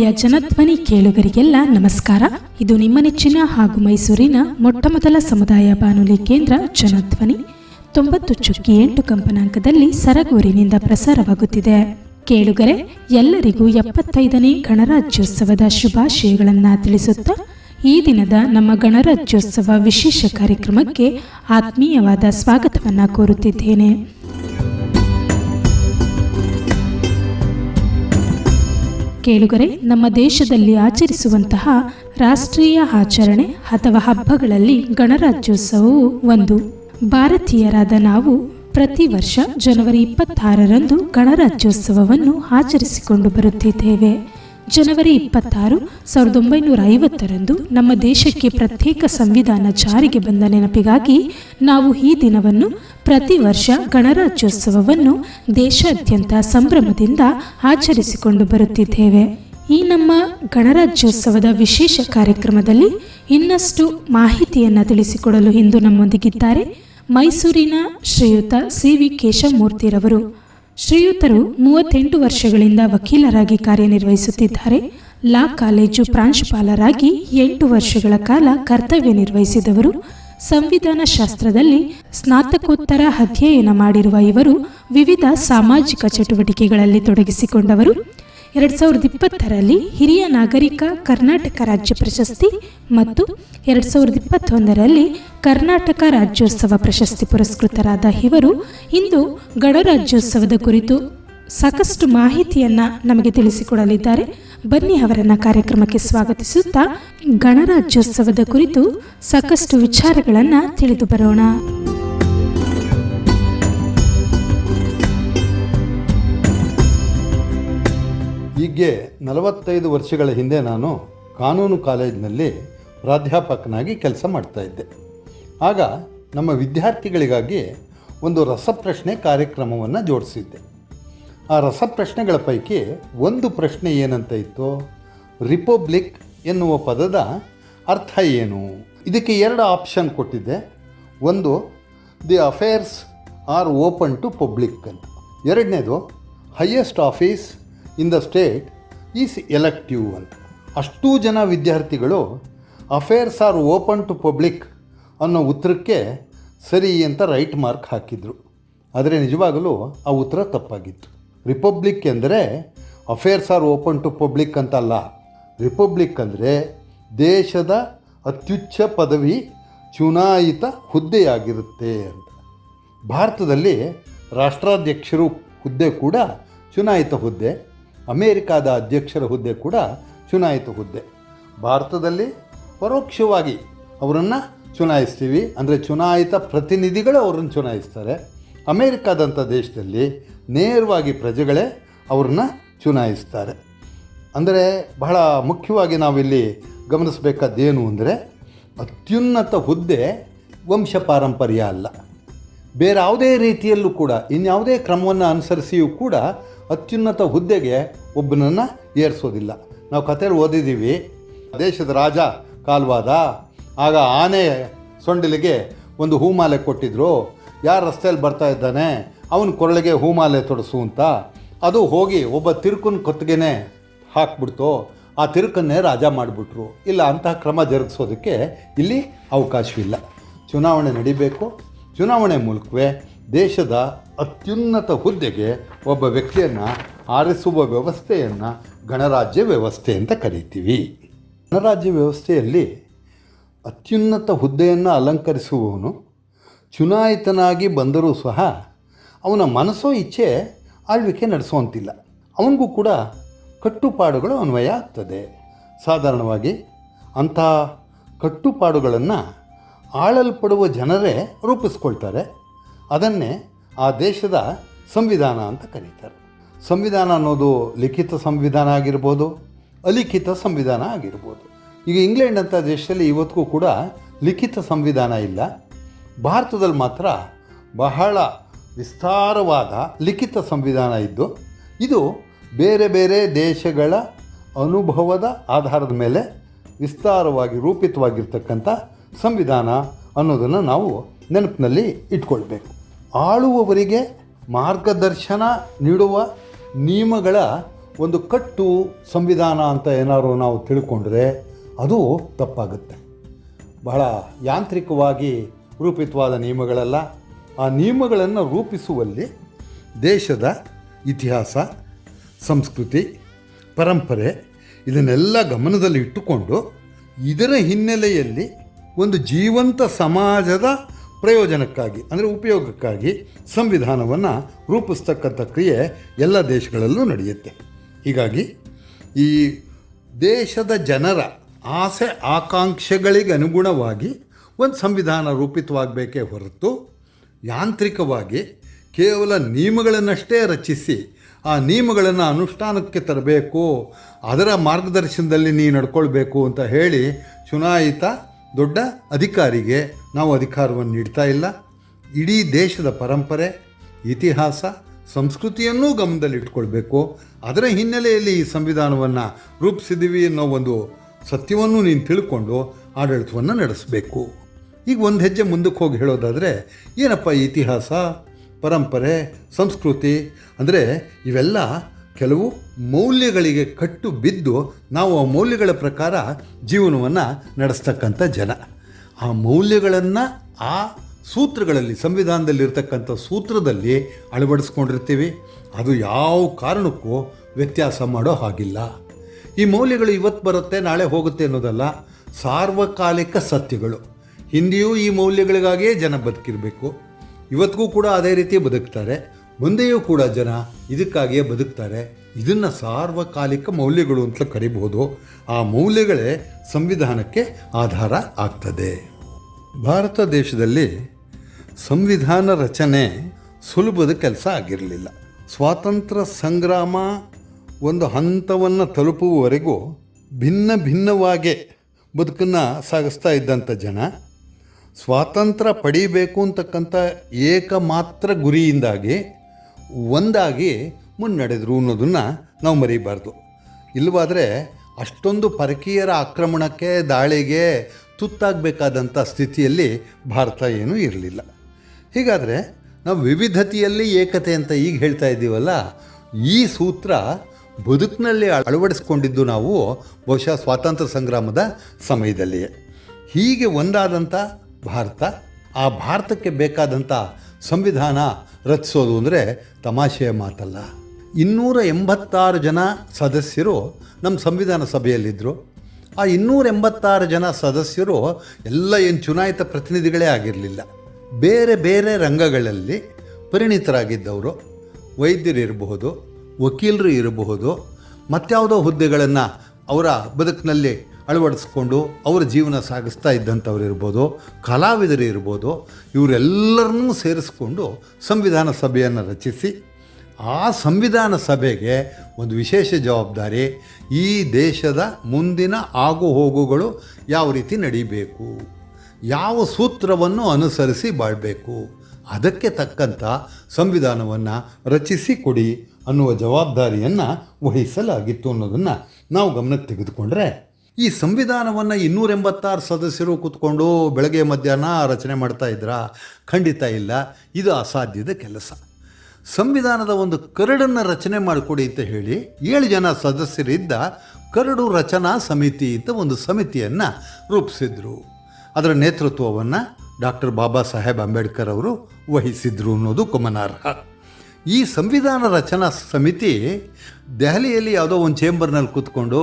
ಪ್ರಿಯ ಜನಧ್ವನಿ ಕೇಳುಗರಿಗೆಲ್ಲ ನಮಸ್ಕಾರ. ಇದು ನಿಮ್ಮ ನೆಚ್ಚಿನ ಹಾಗೂ ಮೈಸೂರಿನ ಮೊಟ್ಟಮೊದಲ ಸಮುದಾಯ ಬಾನುಲಿ ಕೇಂದ್ರ ಜನಧ್ವನಿ. ತೊಂಬತ್ತು ಚುಕ್ಕಿ ಎಂಟು ಕಂಪನಾಂಕದಲ್ಲಿ ಸರಗೂರಿನಿಂದ ಪ್ರಸಾರವಾಗುತ್ತಿದೆ. ಕೇಳುಗರೆ, ಎಲ್ಲರಿಗೂ ಎಪ್ಪತ್ತೈದನೇ ಗಣರಾಜ್ಯೋತ್ಸವದ ಶುಭಾಶಯಗಳನ್ನು ತಿಳಿಸುತ್ತಾ, ಈ ದಿನದ ನಮ್ಮ ಗಣರಾಜ್ಯೋತ್ಸವ ವಿಶೇಷ ಕಾರ್ಯಕ್ರಮಕ್ಕೆ ಆತ್ಮೀಯವಾದ ಸ್ವಾಗತವನ್ನು ಕೋರುತ್ತಿದ್ದೇನೆ. ಕೇಳುಗರೆ, ನಮ್ಮ ದೇಶದಲ್ಲಿ ಆಚರಿಸುವಂತಹ ರಾಷ್ಟ್ರೀಯ ಆಚರಣೆ ಅಥವಾ ಹಬ್ಬಗಳಲ್ಲಿ ಗಣರಾಜ್ಯೋತ್ಸವವು ಒಂದು. ಭಾರತೀಯರಾದ ನಾವು ಪ್ರತಿ ವರ್ಷ ಜನವರಿ ಇಪ್ಪತ್ತಾರರಂದು ಗಣರಾಜ್ಯೋತ್ಸವವನ್ನು ಆಚರಿಸಿಕೊಂಡು ಬರುತ್ತಿದ್ದೇವೆ. ಜನವರಿ ಇಪ್ಪತ್ತಾರು, ಸಾವಿರದ ಒಂಬೈನೂರ ಐವತ್ತರಂದು ನಮ್ಮ ದೇಶಕ್ಕೆ ಪ್ರತ್ಯೇಕ ಸಂವಿಧಾನ ಜಾರಿಗೆ ಬಂದ ನೆನಪಿಗಾಗಿ ನಾವು ಈ ದಿನವನ್ನು, ಪ್ರತಿ ವರ್ಷ ಗಣರಾಜ್ಯೋತ್ಸವವನ್ನು ದೇಶಾದ್ಯಂತ ಸಂಭ್ರಮದಿಂದ ಆಚರಿಸಿಕೊಂಡು ಬರುತ್ತಿದ್ದೇವೆ. ಈ ನಮ್ಮ ಗಣರಾಜ್ಯೋತ್ಸವದ ವಿಶೇಷ ಕಾರ್ಯಕ್ರಮದಲ್ಲಿ ಇನ್ನಷ್ಟು ಮಾಹಿತಿಯನ್ನು ತಿಳಿಸಿಕೊಡಲು ಇಂದು ನಮ್ಮೊಂದಿಗಿದ್ದಾರೆ ಮೈಸೂರಿನ ಶ್ರೀಯುತ ಸಿ ವಿ ಕೇಶವಮೂರ್ತಿರವರು ಶ್ರೀಯುತರು ಮೂವತ್ತೆಂಟು ವರ್ಷಗಳಿಂದ ವಕೀಲರಾಗಿ ಕಾರ್ಯನಿರ್ವಹಿಸುತ್ತಿದ್ದಾರೆ. ಲಾ ಕಾಲೇಜು ಪ್ರಾಂಶುಪಾಲರಾಗಿ ಎಂಟು ವರ್ಷಗಳ ಕಾಲ ಕರ್ತವ್ಯ ನಿರ್ವಹಿಸಿದವರು. ಸಂವಿಧಾನ ಶಾಸ್ತ್ರದಲ್ಲಿ ಸ್ನಾತಕೋತ್ತರ ಅಧ್ಯಯನ ಮಾಡಿರುವ ಇವರು ವಿವಿಧ ಸಾಮಾಜಿಕ ಚಟುವಟಿಕೆಗಳಲ್ಲಿ ತೊಡಗಿಸಿಕೊಂಡವರು. ಎರಡು ಸಾವಿರದ ಇಪ್ಪತ್ತರಲ್ಲಿ ಹಿರಿಯ ನಾಗರಿಕ ಕರ್ನಾಟಕ ರಾಜ್ಯ ಪ್ರಶಸ್ತಿ ಮತ್ತು ಎರಡು ಸಾವಿರದ ಇಪ್ಪತ್ತೊಂದರಲ್ಲಿ ಕರ್ನಾಟಕ ರಾಜ್ಯೋತ್ಸವ ಪ್ರಶಸ್ತಿ ಪುರಸ್ಕೃತರಾದ ಇವರು ಇಂದು ಗಣರಾಜ್ಯೋತ್ಸವದ ಕುರಿತು ಸಾಕಷ್ಟು ಮಾಹಿತಿಯನ್ನು ನಮಗೆ ತಿಳಿಸಿಕೊಡಲಿದ್ದಾರೆ. ಬನ್ನಿ ಅವರನ್ನು ಕಾರ್ಯಕ್ರಮಕ್ಕೆ ಸ್ವಾಗತಿಸುತ್ತಾ ಗಣರಾಜ್ಯೋತ್ಸವದ ಕುರಿತು ಸಾಕಷ್ಟು ವಿಚಾರಗಳನ್ನು ತಿಳಿದು ಬರೋಣ. ಹೀಗೆ ನಲವತ್ತೈದು ವರ್ಷಗಳ ಹಿಂದೆ ನಾನು ಕಾನೂನು ಕಾಲೇಜಿನಲ್ಲಿ ಪ್ರಾಧ್ಯಾಪಕನಾಗಿ ಕೆಲಸ ಮಾಡ್ತಾ ಇದ್ದೆ. ಆಗ ನಮ್ಮ ವಿದ್ಯಾರ್ಥಿಗಳಿಗಾಗಿ ಒಂದು ರಸಪ್ರಶ್ನೆ ಕಾರ್ಯಕ್ರಮವನ್ನು ಜೋಡಿಸಿದ್ದೆ. ಆ ರಸಪ್ರಶ್ನೆಗಳ ಪೈಕಿ ಒಂದು ಪ್ರಶ್ನೆ ಏನಂತ ಇತ್ತು? ರಿಪಬ್ಲಿಕ್ ಎನ್ನುವ ಪದದ ಅರ್ಥ ಏನು? ಇದಕ್ಕೆ ಎರಡು ಆಪ್ಷನ್ ಕೊಟ್ಟಿದ್ದೆ. ಒಂದು, the affairs are open to public. ಅಂತ ಎರಡನೇದು, highest office in the state is elective ಅಂತ ಅಷ್ಟೂ ಜನ ವಿದ್ಯಾರ್ಥಿಗಳು affairs are open to public ಅನ್ನೋ ಉತ್ತರಕ್ಕೆ ಸರಿ ಅಂತ ರೈಟ್ ಮಾರ್ಕ್ ಹಾಕಿದರು. ಆದರೆ ನಿಜವಾಗಲೂ ಆ ಉತ್ತರ ತಪ್ಪಾಗಿತ್ತು. ರಿಪಬ್ಲಿಕ್ ಎಂದರೆ affairs are open to public ಅಂತಲ್ಲ. ರಿಪಬ್ಲಿಕ್ ಅಂದರೆ ದೇಶದ ಅತ್ಯುಚ್ಚ ಪದವಿ ಚುನಾಯಿತ ಹುದ್ದೆಯಾಗಿರುತ್ತೆ ಅಂತ. ಭಾರತದಲ್ಲಿ ರಾಷ್ಟ್ರಾಧ್ಯಕ್ಷರು ಹುದ್ದೆ ಕೂಡ ಚುನಾಯಿತ ಹುದ್ದೆ. ಅಮೇರಿಕಾದ ಅಧ್ಯಕ್ಷರ ಹುದ್ದೆ ಕೂಡ ಚುನಾಯಿತ ಹುದ್ದೆ. ಭಾರತದಲ್ಲಿ ಪರೋಕ್ಷವಾಗಿ ಅವರನ್ನು ಚುನಾಯಿಸ್ತೀವಿ. ಅಂದರೆ ಚುನಾಯಿತ ಪ್ರತಿನಿಧಿಗಳು ಅವರನ್ನು ಚುನಾಯಿಸ್ತಾರೆ. ಅಮೇರಿಕಾದಂಥ ದೇಶದಲ್ಲಿ ನೇರವಾಗಿ ಪ್ರಜೆಗಳೇ ಅವ್ರನ್ನ ಚುನಾಯಿಸ್ತಾರೆ. ಅಂದರೆ ಬಹಳ ಮುಖ್ಯವಾಗಿ ನಾವಿಲ್ಲಿ ಗಮನಿಸಬೇಕಾದ್ದೇನು ಅಂದರೆ ಅತ್ಯುನ್ನತ ಹುದ್ದೆ ವಂಶ ಪಾರಂಪರ್ಯ ಅಲ್ಲ. ಬೇರೆ ಯಾವುದೇ ರೀತಿಯಲ್ಲೂ ಕೂಡ, ಇನ್ಯಾವುದೇ ಕ್ರಮವನ್ನು ಅನುಸರಿಸಿಯೂ ಕೂಡ ಅತ್ಯುನ್ನತ ಹುದ್ದೆಗೆ ಒಬ್ಬನನ್ನು ಏರಿಸೋದಿಲ್ಲ. ನಾವು ಕಥೆಯಲ್ಲಿ ಓದಿದ್ದೀವಿ, ದೇಶದ ರಾಜ ಕಾಲ್ವಾದ, ಆಗ ಆನೆ ಸೊಂಡಿಲಿಗೆ ಒಂದು ಹೂಮಾಲೆ ಕೊಟ್ಟಿದ್ರು. ಯಾರು ರಸ್ತೆಯಲ್ಲಿ ಬರ್ತಾ ಇದ್ದಾನೆ, ಅವನ ಕೊರಳಿಗೆ ಹೂಮಾಲೆ ತೊಡಸು ಅಂತ. ಅದು ಹೋಗಿ ಒಬ್ಬ ತಿರುಕನ ಕೊತ್ತಿಗೆನೆ ಹಾಕ್ಬಿಡ್ತು. ಆ ತಿರುಕನ್ನೇ ರಾಜ ಮಾಡಿಬಿಟ್ರು. ಇಲ್ಲ, ಅಂತಹ ಕ್ರಮ ಜರುಗಿಸೋದಕ್ಕೆ ಇಲ್ಲಿ ಅವಕಾಶವಿಲ್ಲ. ಚುನಾವಣೆ ನಡಿಬೇಕು. ಚುನಾವಣೆ ಮೂಲಕವೇ. ದೇಶದ ಅತ್ಯುನ್ನತ ಹುದ್ದೆಗೆ ಒಬ್ಬ ವ್ಯಕ್ತಿಯನ್ನು ಆರಿಸುವ ವ್ಯವಸ್ಥೆಯನ್ನು ಗಣರಾಜ್ಯ ವ್ಯವಸ್ಥೆ ಅಂತ ಕರಿತೀವಿ. ಗಣರಾಜ್ಯ ವ್ಯವಸ್ಥೆಯಲ್ಲಿ ಅತ್ಯುನ್ನತ ಹುದ್ದೆಯನ್ನು ಅಲಂಕರಿಸುವವನು ಚುನಾಯಿತನಾಗಿ ಬಂದರೂ ಸಹ ಅವನ ಮನಸ್ಸೋ ಇಚ್ಛೆ ಆಳ್ವಿಕೆ ನಡೆಸುವಂತಿಲ್ಲ. ಅವನಿಗೂ ಕೂಡ ಕಟ್ಟುಪಾಡುಗಳು ಅನ್ವಯ ಆಗ್ತದೆ. ಸಾಧಾರಣವಾಗಿ ಅಂಥ ಕಟ್ಟುಪಾಡುಗಳನ್ನು ಆಳಲ್ಪಡುವ ಜನರೇ ರೂಪಿಸ್ಕೊಳ್ತಾರೆ. ಅದನ್ನೇ ಆ ದೇಶದ ಸಂವಿಧಾನ ಅಂತ ಕರೀತಾರೆ. ಸಂವಿಧಾನ ಅನ್ನೋದು ಲಿಖಿತ ಸಂವಿಧಾನ ಆಗಿರ್ಬೋದು, ಅಲಿಖಿತ ಸಂವಿಧಾನ ಆಗಿರ್ಬೋದು. ಈಗ ಇಂಗ್ಲೆಂಡ್ ಅಂತ ದೇಶದಲ್ಲಿ ಇವತ್ತಿಗೂ ಕೂಡ ಲಿಖಿತ ಸಂವಿಧಾನ ಇಲ್ಲ. ಭಾರತದಲ್ಲಿ ಮಾತ್ರ ಬಹಳ ವಿಸ್ತಾರವಾದ ಲಿಖಿತ ಸಂವಿಧಾನ ಇದ್ದು, ಇದು ಬೇರೆ ಬೇರೆ ದೇಶಗಳ ಅನುಭವದ ಆಧಾರದ ಮೇಲೆ ವಿಸ್ತಾರವಾಗಿ ರೂಪಿತವಾಗಿರ್ತಕ್ಕಂಥ ಸಂವಿಧಾನ ಅನ್ನೋದನ್ನು ನಾವು ನೆನಪಿನಲ್ಲಿ ಇಟ್ಕೊಳ್ಬೇಕು. ಆಳುವವರಿಗೆ ಮಾರ್ಗದರ್ಶನ ನೀಡುವ ನಿಯಮಗಳ ಒಂದು ಕಟ್ಟು ಸಂವಿಧಾನ ಅಂತ ಏನಾದ್ರು ನಾವು ತಿಳ್ಕೊಂಡ್ರೆ ಅದು ತಪ್ಪಾಗುತ್ತೆ. ಬಹಳ ಯಾಂತ್ರಿಕವಾಗಿ ರೂಪಿತವಾದ ನಿಯಮಗಳಲ್ಲ. ಆ ನಿಯಮಗಳನ್ನು ರೂಪಿಸುವಲ್ಲಿ ದೇಶದ ಇತಿಹಾಸ, ಸಂಸ್ಕೃತಿ, ಪರಂಪರೆ ಇದನ್ನೆಲ್ಲ ಗಮನದಲ್ಲಿ ಇಟ್ಟುಕೊಂಡು ಇದರ ಹಿನ್ನೆಲೆಯಲ್ಲಿ ಒಂದು ಜೀವಂತ ಸಮಾಜದ ಪ್ರಯೋಜನಕ್ಕಾಗಿ, ಅಂದರೆ ಉಪಯೋಗಕ್ಕಾಗಿ ಸಂವಿಧಾನವನ್ನು ರೂಪಿಸ್ತಕ್ಕಂಥ ಕ್ರಿಯೆ ಎಲ್ಲ ದೇಶಗಳಲ್ಲೂ ನಡೆಯುತ್ತೆ. ಹೀಗಾಗಿ ಈ ದೇಶದ ಜನರ ಆಸೆ, ಆಕಾಂಕ್ಷೆಗಳಿಗೆ ಅನುಗುಣವಾಗಿ ಒಂದು ಸಂವಿಧಾನ ರೂಪಿತವಾಗಬೇಕೇ ಹೊರತು ಯಾಂತ್ರಿಕವಾಗಿ ಕೇವಲ ನಿಯಮಗಳನ್ನಷ್ಟೇ ರಚಿಸಿ ಆ ನಿಯಮಗಳನ್ನು ಅನುಷ್ಠಾನಕ್ಕೆ ತರಬೇಕು, ಅದರ ಮಾರ್ಗದರ್ಶನದಲ್ಲಿ ನೀ ನಡ್ಕೊಳ್ಬೇಕು ಅಂತ ಹೇಳಿ ಚುನಾಯಿತ ದೊಡ್ಡ ಅಧಿಕಾರಿಗೆ ನಾವು ಅಧಿಕಾರವನ್ನು ನೀಡ್ತಾ ಇಲ್ಲ. ಇಡೀ ದೇಶದ ಪರಂಪರೆ, ಇತಿಹಾಸ, ಸಂಸ್ಕೃತಿಯನ್ನೂ ಗಮನದಲ್ಲಿಟ್ಕೊಳ್ಬೇಕು. ಅದರ ಹಿನ್ನೆಲೆಯಲ್ಲಿ ಈ ಸಂವಿಧಾನವನ್ನು ರೂಪಿಸಿದ್ದೀವಿ ಅನ್ನೋ ಒಂದು ಸತ್ಯವನ್ನು ನೀನು ತಿಳ್ಕೊಂಡು ಆಡಳಿತವನ್ನು ನಡೆಸಬೇಕು. ಈಗ ಒಂದು ಹೆಜ್ಜೆ ಮುಂದಕ್ಕೆ ಹೋಗಿ ಹೇಳೋದಾದರೆ, ಏನಪ್ಪ ಇತಿಹಾಸ, ಪರಂಪರೆ, ಸಂಸ್ಕೃತಿ, ಅಂದರೆ ಇವೆಲ್ಲ ಕೆಲವು ಮೌಲ್ಯಗಳಿಗೆ ಕಟ್ಟು ಬಿದ್ದು ನಾವು ಆ ಮೌಲ್ಯಗಳ ಪ್ರಕಾರ ಜೀವನವನ್ನು ನಡೆಸ್ತಕ್ಕಂಥ ಜನ. ಆ ಮೌಲ್ಯಗಳನ್ನು ಆ ಸೂತ್ರಗಳಲ್ಲಿ, ಸಂವಿಧಾನದಲ್ಲಿರ್ತಕ್ಕಂಥ ಸೂತ್ರದಲ್ಲಿ ಅಳವಡಿಸ್ಕೊಂಡಿರ್ತೀವಿ. ಅದು ಯಾವ ಕಾರಣಕ್ಕೂ ವ್ಯತ್ಯಾಸ ಮಾಡೋ ಹಾಗಿಲ್ಲ. ಈ ಮೌಲ್ಯಗಳು ಇವತ್ತು ಬರುತ್ತೆ, ನಾಳೆ ಹೋಗುತ್ತೆ ಅನ್ನೋದಲ್ಲ, ಸಾರ್ವಕಾಲಿಕ ಸತ್ಯಗಳು. ಹಿಂದೆಯೂ ಈ ಮೌಲ್ಯಗಳಿಗಾಗಿಯೇ ಜನ ಬದುಕಿರಬೇಕು. ಇವತ್ತಿಗೂ ಕೂಡ ಅದೇ ರೀತಿ ಬದುಕ್ತಾರೆ. ಮುಂದೆಯೂ ಕೂಡ ಜನ ಇದಕ್ಕಾಗಿಯೇ ಬದುಕ್ತಾರೆ. ಇದನ್ನು ಸಾರ್ವಕಾಲಿಕ ಮೌಲ್ಯಗಳು ಅಂತ ಕರಿಬಹುದು. ಆ ಮೌಲ್ಯಗಳೇ ಸಂವಿಧಾನಕ್ಕೆ ಆಧಾರ ಆಗ್ತದೆ. ಭಾರತ ದೇಶದಲ್ಲಿ ಸಂವಿಧಾನ ರಚನೆ ಸುಲಭದ ಕೆಲಸ ಆಗಿರಲಿಲ್ಲ. ಸ್ವಾತಂತ್ರ್ಯ ಸಂಗ್ರಾಮ ಒಂದು ಹಂತವನ್ನು ತಲುಪುವವರೆಗೂ ಭಿನ್ನ ಭಿನ್ನವಾಗೇ ಬದುಕನ್ನು ಸಾಗಿಸ್ತಾ ಇದ್ದಂಥ ಜನ, ಸ್ವಾತಂತ್ರ್ಯ ಪಡೀಬೇಕು ಅಂತಕ್ಕಂಥ ಏಕಮಾತ್ರ ಗುರಿಯಿಂದಾಗಿ ಒಂದಾಗಿ ಮುನ್ನಡೆದರು ಅನ್ನೋದನ್ನು ನಾವು ಮರಿಬಾರ್ದು. ಇಲ್ಲವಾದರೆ ಅಷ್ಟೊಂದು ಪರಕೀಯರ ಆಕ್ರಮಣಕ್ಕೆ, ದಾಳಿಗೆ ತುತ್ತಾಗಬೇಕಾದಂಥ ಸ್ಥಿತಿಯಲ್ಲಿ ಭಾರತ ಏನೂ ಇರಲಿಲ್ಲ. ಹೀಗಾದರೆ ನಾವು ವಿವಿಧತೆಯಲ್ಲಿ ಏಕತೆ ಅಂತ ಈಗ ಹೇಳ್ತಾ ಇದ್ದೀವಲ್ಲ, ಈ ಸೂತ್ರ ಬದುಕಿನಲ್ಲಿ ಅಳವಡಿಸ್ಕೊಂಡಿದ್ದು ನಾವು ಬಹುಶಃ ಸ್ವಾತಂತ್ರ್ಯ ಸಂಗ್ರಾಮದ ಸಮಯದಲ್ಲಿಯೇ. ಹೀಗೆ ಒಂದಾದಂಥ ಭಾರತ, ಆ ಭಾರತಕ್ಕೆ ಬೇಕಾದಂಥ ಸಂವಿಧಾನ ರಚಿಸೋದು ಅಂದರೆ ತಮಾಷೆಯ ಮಾತಲ್ಲ. ಇನ್ನೂರ ಎಂಬತ್ತಾರು ಜನ ಸದಸ್ಯರು ನಮ್ಮ ಸಂವಿಧಾನ ಸಭೆಯಲ್ಲಿದ್ದರು ಆ ಇನ್ನೂರ ಎಂಬತ್ತಾರು ಜನ ಸದಸ್ಯರು ಎಲ್ಲ ಏನು ಚುನಾಯಿತ ಪ್ರತಿನಿಧಿಗಳೇ ಆಗಿರಲಿಲ್ಲ. ಬೇರೆ ಬೇರೆ ರಂಗಗಳಲ್ಲಿ ಪರಿಣಿತರಾಗಿದ್ದವರು. ವೈದ್ಯರಿರಬಹುದು ವಕೀಲರು ಇರಬಹುದು ಮತ್ತಾವುದೋ ಹುದ್ದೆಗಳನ್ನು ಅವರ ಬದುಕಿನಲ್ಲಿ ಅಳವಡಿಸ್ಕೊಂಡು ಅವರ ಜೀವನ ಸಾಗಿಸ್ತಾ ಇದ್ದಂಥವ್ರು ಇರ್ಬೋದು, ಕಲಾವಿದರು ಇರ್ಬೋದು, ಇವರೆಲ್ಲರನ್ನೂ ಸೇರಿಸ್ಕೊಂಡು ಸಂವಿಧಾನ ಸಭೆಯನ್ನು ರಚಿಸಿ, ಆ ಸಂವಿಧಾನ ಸಭೆಗೆ ಒಂದು ವಿಶೇಷ ಜವಾಬ್ದಾರಿ, ಈ ದೇಶದ ಮುಂದಿನ ಆಗು ಹೋಗುಗಳು ಯಾವ ರೀತಿ ನಡೀಬೇಕು, ಯಾವ ಸೂತ್ರವನ್ನು ಅನುಸರಿಸಿ ಬಾಳಬೇಕು, ಅದಕ್ಕೆ ತಕ್ಕಂಥ ಸಂವಿಧಾನವನ್ನು ರಚಿಸಿ ಕೊಡಿ ಅನ್ನುವ ಜವಾಬ್ದಾರಿಯನ್ನು ವಹಿಸಲಾಗಿತ್ತು ಅನ್ನೋದನ್ನು ನಾವು ಗಮನಕ್ಕೆ ತೆಗೆದುಕೊಂಡ್ರೆ ಈ ಸಂವಿಧಾನವನ್ನು ಇನ್ನೂರ ಎಂಬತ್ತಾರು ಸದಸ್ಯರು ಕೂತ್ಕೊಂಡು ಬೆಳಗ್ಗೆ ಮಧ್ಯಾಹ್ನ ರಚನೆ ಮಾಡ್ತಾ ಇದ್ರಾ? ಖಂಡಿತ ಇಲ್ಲ. ಇದು ಅಸಾಧ್ಯದ ಕೆಲಸ. ಸಂವಿಧಾನದ ಒಂದು ಕರಡನ್ನು ರಚನೆ ಮಾಡಿಕೊಡಿ ಅಂತ ಹೇಳಿ ಏಳು ಜನ ಸದಸ್ಯರಿದ್ದ ಕರಡು ರಚನಾ ಸಮಿತಿ ಅಂತ ಒಂದು ಸಮಿತಿಯನ್ನು ರೂಪಿಸಿದ್ರು. ಅದರ ನೇತೃತ್ವವನ್ನು ಡಾಕ್ಟರ್ ಬಾಬಾ ಸಾಹೇಬ್ ಅಂಬೇಡ್ಕರ್ ಅವರು ವಹಿಸಿದ್ರು ಅನ್ನೋದು ಗಮನಾರ್ಹ. ಈ ಸಂವಿಧಾನ ರಚನಾ ಸಮಿತಿ ದೆಹಲಿಯಲ್ಲಿ ಯಾವುದೋ ಒಂದು ಚೇಂಬರ್ನಲ್ಲಿ ಕೂತ್ಕೊಂಡು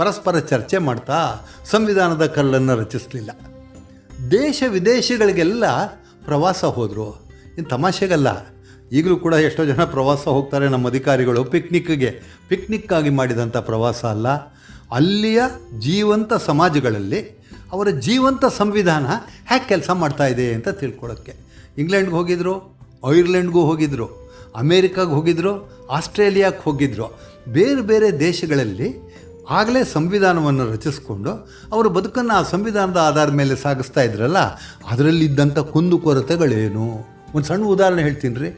ಪರಸ್ಪರ ಚರ್ಚೆ ಮಾಡ್ತಾ ಸಂವಿಧಾನದ ಕಲ್ಲನ್ನು ರಚಿಸಲಿಲ್ಲ. ದೇಶ ವಿದೇಶಗಳಿಗೆಲ್ಲ ಪ್ರವಾಸ ಹೋದರು. ಇನ್ನು ತಮಾಷೆಗಲ್ಲ. ಈಗಲೂ ಕೂಡ ಎಷ್ಟೋ ಜನ ಪ್ರವಾಸ ಹೋಗ್ತಾರೆ ನಮ್ಮ ಅಧಿಕಾರಿಗಳು. ಪಿಕ್ನಿಕ್ಗೆ ಪಿಕ್ನಿಕ್ಕಾಗಿ ಮಾಡಿದಂಥ ಪ್ರವಾಸ ಅಲ್ಲ. ಅಲ್ಲಿಯ ಜೀವಂತ ಸಮಾಜಗಳಲ್ಲಿ ಅವರ ಜೀವಂತ ಸಂವಿಧಾನ ಹೇಗೆ ಕೆಲಸ ಮಾಡ್ತಾ ಇದೆ ಅಂತ ತಿಳ್ಕೊಳ್ಳೋಕ್ಕೆ ಇಂಗ್ಲೆಂಡ್ಗೆ ಹೋಗಿದ್ರು, ಐರ್ಲೆಂಡ್ಗೂ ಹೋಗಿದ್ರು, ಅಮೇರಿಕಾಗೆ ಹೋಗಿದ್ರು, ಆಸ್ಟ್ರೇಲಿಯಾಕ್ಕೆ ಹೋಗಿದ್ರು. ಬೇರೆ ಬೇರೆ ದೇಶಗಳಲ್ಲಿ ಆಗಲೇ ಸಂವಿಧಾನವನ್ನು ರಚಿಸಿಕೊಂಡು ಅವರ ಬದುಕನ್ನು ಆ ಸಂವಿಧಾನದ ಆಧಾರದ ಮೇಲೆ ಸಾಗಿಸ್ತಾ ಇದ್ರಲ್ಲ, ಅದರಲ್ಲಿದ್ದಂಥ ಕುಂದುಕೊರತೆಗಳೇನು ಒಂದು ಸಣ್ಣ ಉದಾಹರಣೆ ಹೇಳ್ತೀನಿ ರೀ.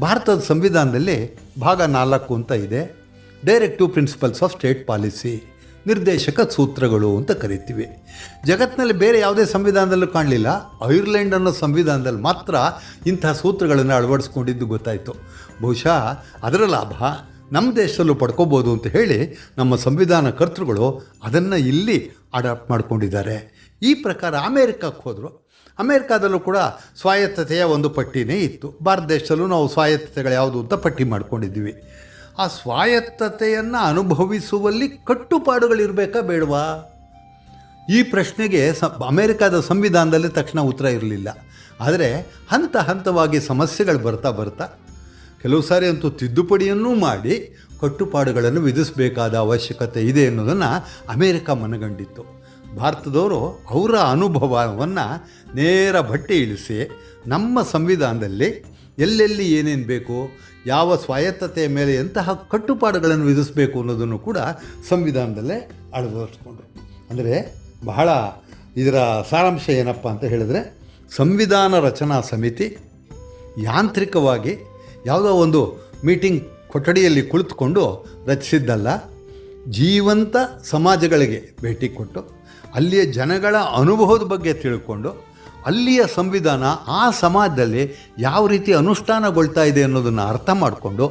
ಭಾರತದ ಸಂವಿಧಾನದಲ್ಲಿ ಭಾಗ ನಾಲ್ಕು ಅಂತ ಇದೆ. Directive principles of state policy ನಿರ್ದೇಶಕ ಸೂತ್ರಗಳು ಅಂತ ಕರಿತೀವಿ. ಜಗತ್ತಿನಲ್ಲಿ ಬೇರೆ ಯಾವುದೇ ಸಂವಿಧಾನದಲ್ಲೂ ಕಾಣಲಿಲ್ಲ. ಐರ್ಲೆಂಡ್ ಅನ್ನೋ ಸಂವಿಧಾನದಲ್ಲಿ ಮಾತ್ರ ಇಂಥ ಸೂತ್ರಗಳನ್ನು ಅಳವಡಿಸ್ಕೊಂಡಿದ್ದು ಗೊತ್ತಾಯಿತು. ಬಹುಶಃ ಅದರ ಲಾಭ ನಮ್ಮ ದೇಶದಲ್ಲೂ ಪಡ್ಕೋಬೋದು ಅಂತ ಹೇಳಿ ನಮ್ಮ ಸಂವಿಧಾನ ಕರ್ತೃಗಳು ಅದನ್ನು ಇಲ್ಲಿ ಅಡಾಪ್ಟ್ ಮಾಡ್ಕೊಂಡಿದ್ದಾರೆ. ಈ ಪ್ರಕಾರ ಅಮೇರಿಕಕ್ಕೆ ಹೋದರು. ಅಮೇರಿಕಾದಲ್ಲೂ ಕೂಡ ಸ್ವಾಯತ್ತತೆಯ ಒಂದು ಪಟ್ಟಿನೇ ಇತ್ತು. ಭಾರತ ದೇಶದಲ್ಲೂ ನಾವು ಸ್ವಾಯತ್ತತೆಗಳು ಯಾವುದು ಅಂತ ಪಟ್ಟಿ ಮಾಡ್ಕೊಂಡಿದ್ದೀವಿ. ಆ ಸ್ವಾಯತ್ತತೆಯನ್ನು ಅನುಭವಿಸುವಲ್ಲಿ ಕಟ್ಟುಪಾಡುಗಳಿರಬೇಕಾ ಬೇಡವಾ? ಈ ಪ್ರಶ್ನೆಗೆ ಸ ಅಮೇರಿಕಾದ ಸಂವಿಧಾನದಲ್ಲಿ ತಕ್ಷಣ ಉತ್ತರ ಇರಲಿಲ್ಲ. ಆದರೆ ಹಂತ ಹಂತವಾಗಿ ಸಮಸ್ಯೆಗಳು ಬರ್ತಾ ಬರ್ತಾ ಕೆಲವು ಸಾರಿ ಅಂತೂ ತಿದ್ದುಪಡಿಯನ್ನೂ ಮಾಡಿ ಕಟ್ಟುಪಾಡುಗಳನ್ನು ವಿಧಿಸಬೇಕಾದ ಅವಶ್ಯಕತೆ ಇದೆ ಎನ್ನುವುದನ್ನು ಅಮೇರಿಕ ಮನಗಂಡಿತ್ತು. ಭಾರತದವರು ಅವರ ಅನುಭವವನ್ನು ನೇರ ಬಟ್ಟೆ ಇಳಿಸಿ ನಮ್ಮ ಸಂವಿಧಾನದಲ್ಲಿ ಎಲ್ಲೆಲ್ಲಿ ಏನೇನು ಬೇಕು, ಯಾವ ಸ್ವಾಯತ್ತತೆಯ ಮೇಲೆ ಎಂತಹ ಕಟ್ಟುಪಾಡುಗಳನ್ನು ವಿಧಿಸಬೇಕು ಅನ್ನೋದನ್ನು ಕೂಡ ಸಂವಿಧಾನದಲ್ಲೇ ಅಳವಡಿಸ್ಕೊಂಡ್ರು. ಅಂದರೆ ಬಹಳ ಇದರ ಸಾರಾಂಶ ಏನಪ್ಪ ಅಂತ ಹೇಳಿದ್ರೆ, ಸಂವಿಧಾನ ರಚನಾ ಸಮಿತಿ ಯಾಂತ್ರಿಕವಾಗಿ ಯಾವುದೋ ಒಂದು ಮೀಟಿಂಗ್ ಕೊಠಡಿಯಲ್ಲಿ ಕುಳಿತುಕೊಂಡು ರಚಿಸಿದ್ದಲ್ಲ, ಜೀವಂತ ಸಮಾಜಗಳಿಗೆ ಭೇಟಿ ಕೊಟ್ಟು, ಅಲ್ಲಿಯ ಜನಗಳ ಅನುಭವದ ಬಗ್ಗೆ ತಿಳ್ಕೊಂಡು, ಅಲ್ಲಿಯ ಸಂವಿಧಾನ ಆ ಸಮಾಜದಲ್ಲಿ ಯಾವ ರೀತಿ ಅನುಷ್ಠಾನಗೊಳ್ತಾ ಇದೆ ಅನ್ನೋದನ್ನು ಅರ್ಥ ಮಾಡಿಕೊಂಡು,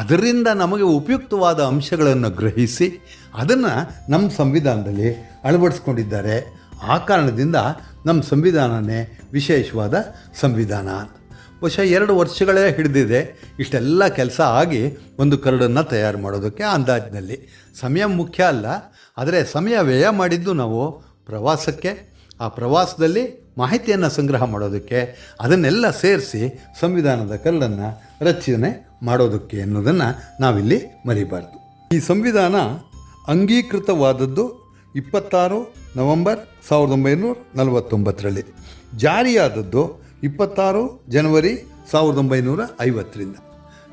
ಅದರಿಂದ ನಮಗೆ ಉಪಯುಕ್ತವಾದ ಅಂಶಗಳನ್ನು ಗ್ರಹಿಸಿ, ಅದನ್ನು ನಮ್ಮ ಸಂವಿಧಾನದಲ್ಲಿ ಅಳವಡಿಸ್ಕೊಂಡಿದ್ದಾರೆ. ಆ ಕಾರಣದಿಂದ ನಮ್ಮ ಸಂವಿಧಾನನೇ ವಿಶೇಷವಾದ ಸಂವಿಧಾನ ಬಹುಶಃ ಎರಡು ವರ್ಷಗಳೇ ಹಿಡಿದಿದೆ. ಇಷ್ಟೆಲ್ಲ ಕೆಲಸ ಆಗಿ ಒಂದು ಕರಡನ್ನು ತಯಾರು ಮಾಡೋದಕ್ಕೆ ಅಂದಾಜಿನಲ್ಲಿ. ಸಮಯ ಮುಖ್ಯ ಅಲ್ಲ, ಆದರೆ ಸಮಯ ವ್ಯಯ ಮಾಡಿದ್ದು ನಾವು ಪ್ರವಾಸಕ್ಕೆ, ಆ ಪ್ರವಾಸದಲ್ಲಿ ಮಾಹಿತಿಯನ್ನು ಸಂಗ್ರಹ ಮಾಡೋದಕ್ಕೆ, ಅದನ್ನೆಲ್ಲ ಸೇರಿಸಿ ಸಂವಿಧಾನದ ಕರಡನ್ನು ರಚನೆ ಮಾಡೋದಕ್ಕೆ ಅನ್ನೋದನ್ನು ನಾವಿಲ್ಲಿ ಮರಿಬಾರ್ದು. ಈ ಸಂವಿಧಾನ ಅಂಗೀಕೃತವಾದದ್ದು ಇಪ್ಪತ್ತಾರು ನವೆಂಬರ್ ಸಾವಿರದ ಒಂಬೈನೂರ ನಲವತ್ತೊಂಬತ್ತರಲ್ಲಿ. ಜಾರಿಯಾದದ್ದು ಇಪ್ಪತ್ತಾರು ಜನವರಿ ಸಾವಿರದ ಒಂಬೈನೂರ ಐವತ್ತರಿಂದ.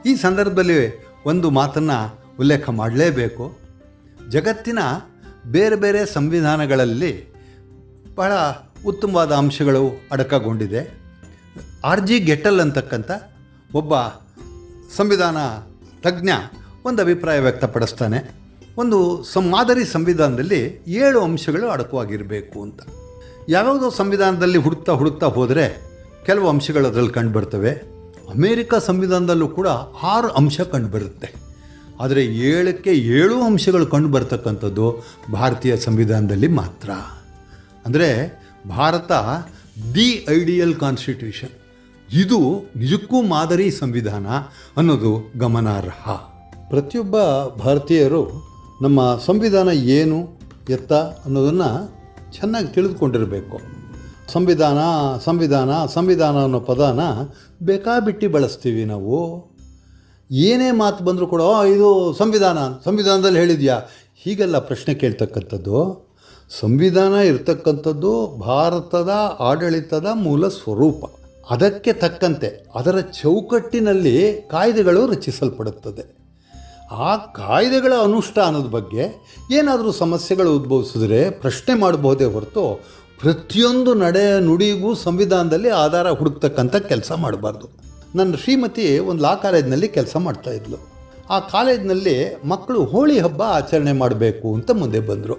ಈ ಸಂದರ್ಭದಲ್ಲಿ ಒಂದು ಮಾತನ್ನು ಉಲ್ಲೇಖ ಮಾಡಲೇಬೇಕು. ಜಗತ್ತಿನ ಬೇರೆ ಬೇರೆ ಸಂವಿಧಾನಗಳಲ್ಲಿ ಬಹಳ ಉತ್ತಮವಾದ ಅಂಶಗಳು ಅಡಕಗೊಂಡಿದೆ. ಆರ್ ಜಿ ಗೆಟಲ್ ಅಂತಕ್ಕಂಥ ಒಬ್ಬ ಸಂವಿಧಾನ ತಜ್ಞ ಒಂದು ಅಭಿಪ್ರಾಯ ವ್ಯಕ್ತಪಡಿಸ್ತಾನೆ. ಒಂದು ಸಂ, ಮಾದರಿ ಸಂವಿಧಾನದಲ್ಲಿ ಏಳು ಅಂಶಗಳು ಅಡಕವಾಗಿರಬೇಕು ಅಂತ. ಯಾವ್ಯಾವುದೋ ಸಂವಿಧಾನದಲ್ಲಿ ಹುಡುಕ್ತಾ ಹುಡುಕ್ತಾ ಹೋದರೆ ಕೆಲವು ಅಂಶಗಳು ಅದರಲ್ಲಿ ಕಂಡುಬರ್ತವೆ. ಅಮೇರಿಕ ಸಂವಿಧಾನದಲ್ಲೂ ಕೂಡ ಆರು ಅಂಶ ಕಂಡುಬರುತ್ತೆ. ಆದರೆ ಏಳಕ್ಕೆ ಏಳು ಅಂಶಗಳು ಕಂಡು ಬರ್ತಕ್ಕಂಥದ್ದು ಭಾರತೀಯ ಸಂವಿಧಾನದಲ್ಲಿ ಮಾತ್ರ. ಅಂದರೆ ಭಾರತ ದಿ ಐಡಿಯಲ್ ಕಾನ್ಸ್ಟಿಟ್ಯೂಷನ್. ಇದು ನಿಜಕ್ಕೂ ಮಾದರಿ ಸಂವಿಧಾನ ಅನ್ನೋದು ಗಮನಾರ್ಹ. ಪ್ರತಿಯೊಬ್ಬ ಭಾರತೀಯರು ನಮ್ಮ ಸಂವಿಧಾನ ಏನು, ಎತ್ತ ಅನ್ನೋದನ್ನು ಚೆನ್ನಾಗಿ ತಿಳಿದುಕೊಂಡಿರಬೇಕು. ಸಂವಿಧಾನ ಸಂವಿಧಾನ ಸಂವಿಧಾನ ಅನ್ನೋ ಪದನ ಬೇಕಾಬಿಟ್ಟು ಬಳಸ್ತೀವಿ ನಾವು. ಏನೇ ಮಾತು ಬಂದರೂ ಕೂಡ ಇದು ಸಂವಿಧಾನ, ಸಂವಿಧಾನದಲ್ಲಿ ಹೇಳಿದ್ಯಾ? ಹೀಗೆಲ್ಲ ಪ್ರಶ್ನೆ ಕೇಳ್ತಕ್ಕಂಥದ್ದು. ಸಂವಿಧಾನ ಇರತಕ್ಕಂಥದ್ದು ಭಾರತದ ಆಡಳಿತದ ಮೂಲ ಸ್ವರೂಪ. ಅದಕ್ಕೆ ತಕ್ಕಂತೆ ಅದರ ಚೌಕಟ್ಟಿನಲ್ಲಿ ಕಾಯ್ದೆಗಳು ರಚಿಸಲ್ಪಡುತ್ತದೆ. ಆ ಕಾಯ್ದೆಗಳ ಅನುಷ್ಠಾನದ ಬಗ್ಗೆ ಏನಾದರೂ ಸಮಸ್ಯೆಗಳು ಉದ್ಭವಿಸಿದ್ರೆ ಪ್ರಶ್ನೆ ಮಾಡಬಹುದೇ ಹೊರತು ಪ್ರತಿಯೊಂದು ನಡೆ ನುಡಿಗೂ ಸಂವಿಧಾನದಲ್ಲಿ ಆಧಾರ ಹುಡುಕ್ತಕ್ಕಂಥ ಕೆಲಸ ಮಾಡಬಾರ್ದು. ನನ್ನ ಶ್ರೀಮತಿ ಒಂದು ಲಾ ಕಾಲೇಜ್ನಲ್ಲಿ ಕೆಲಸ ಮಾಡ್ತಾಯಿದ್ಲು ಆ ಕಾಲೇಜ್ನಲ್ಲಿ ಮಕ್ಕಳು ಹೋಳಿ ಹಬ್ಬ ಆಚರಣೆ ಮಾಡಬೇಕು ಅಂತ ಮುಂದೆ ಬಂದರು.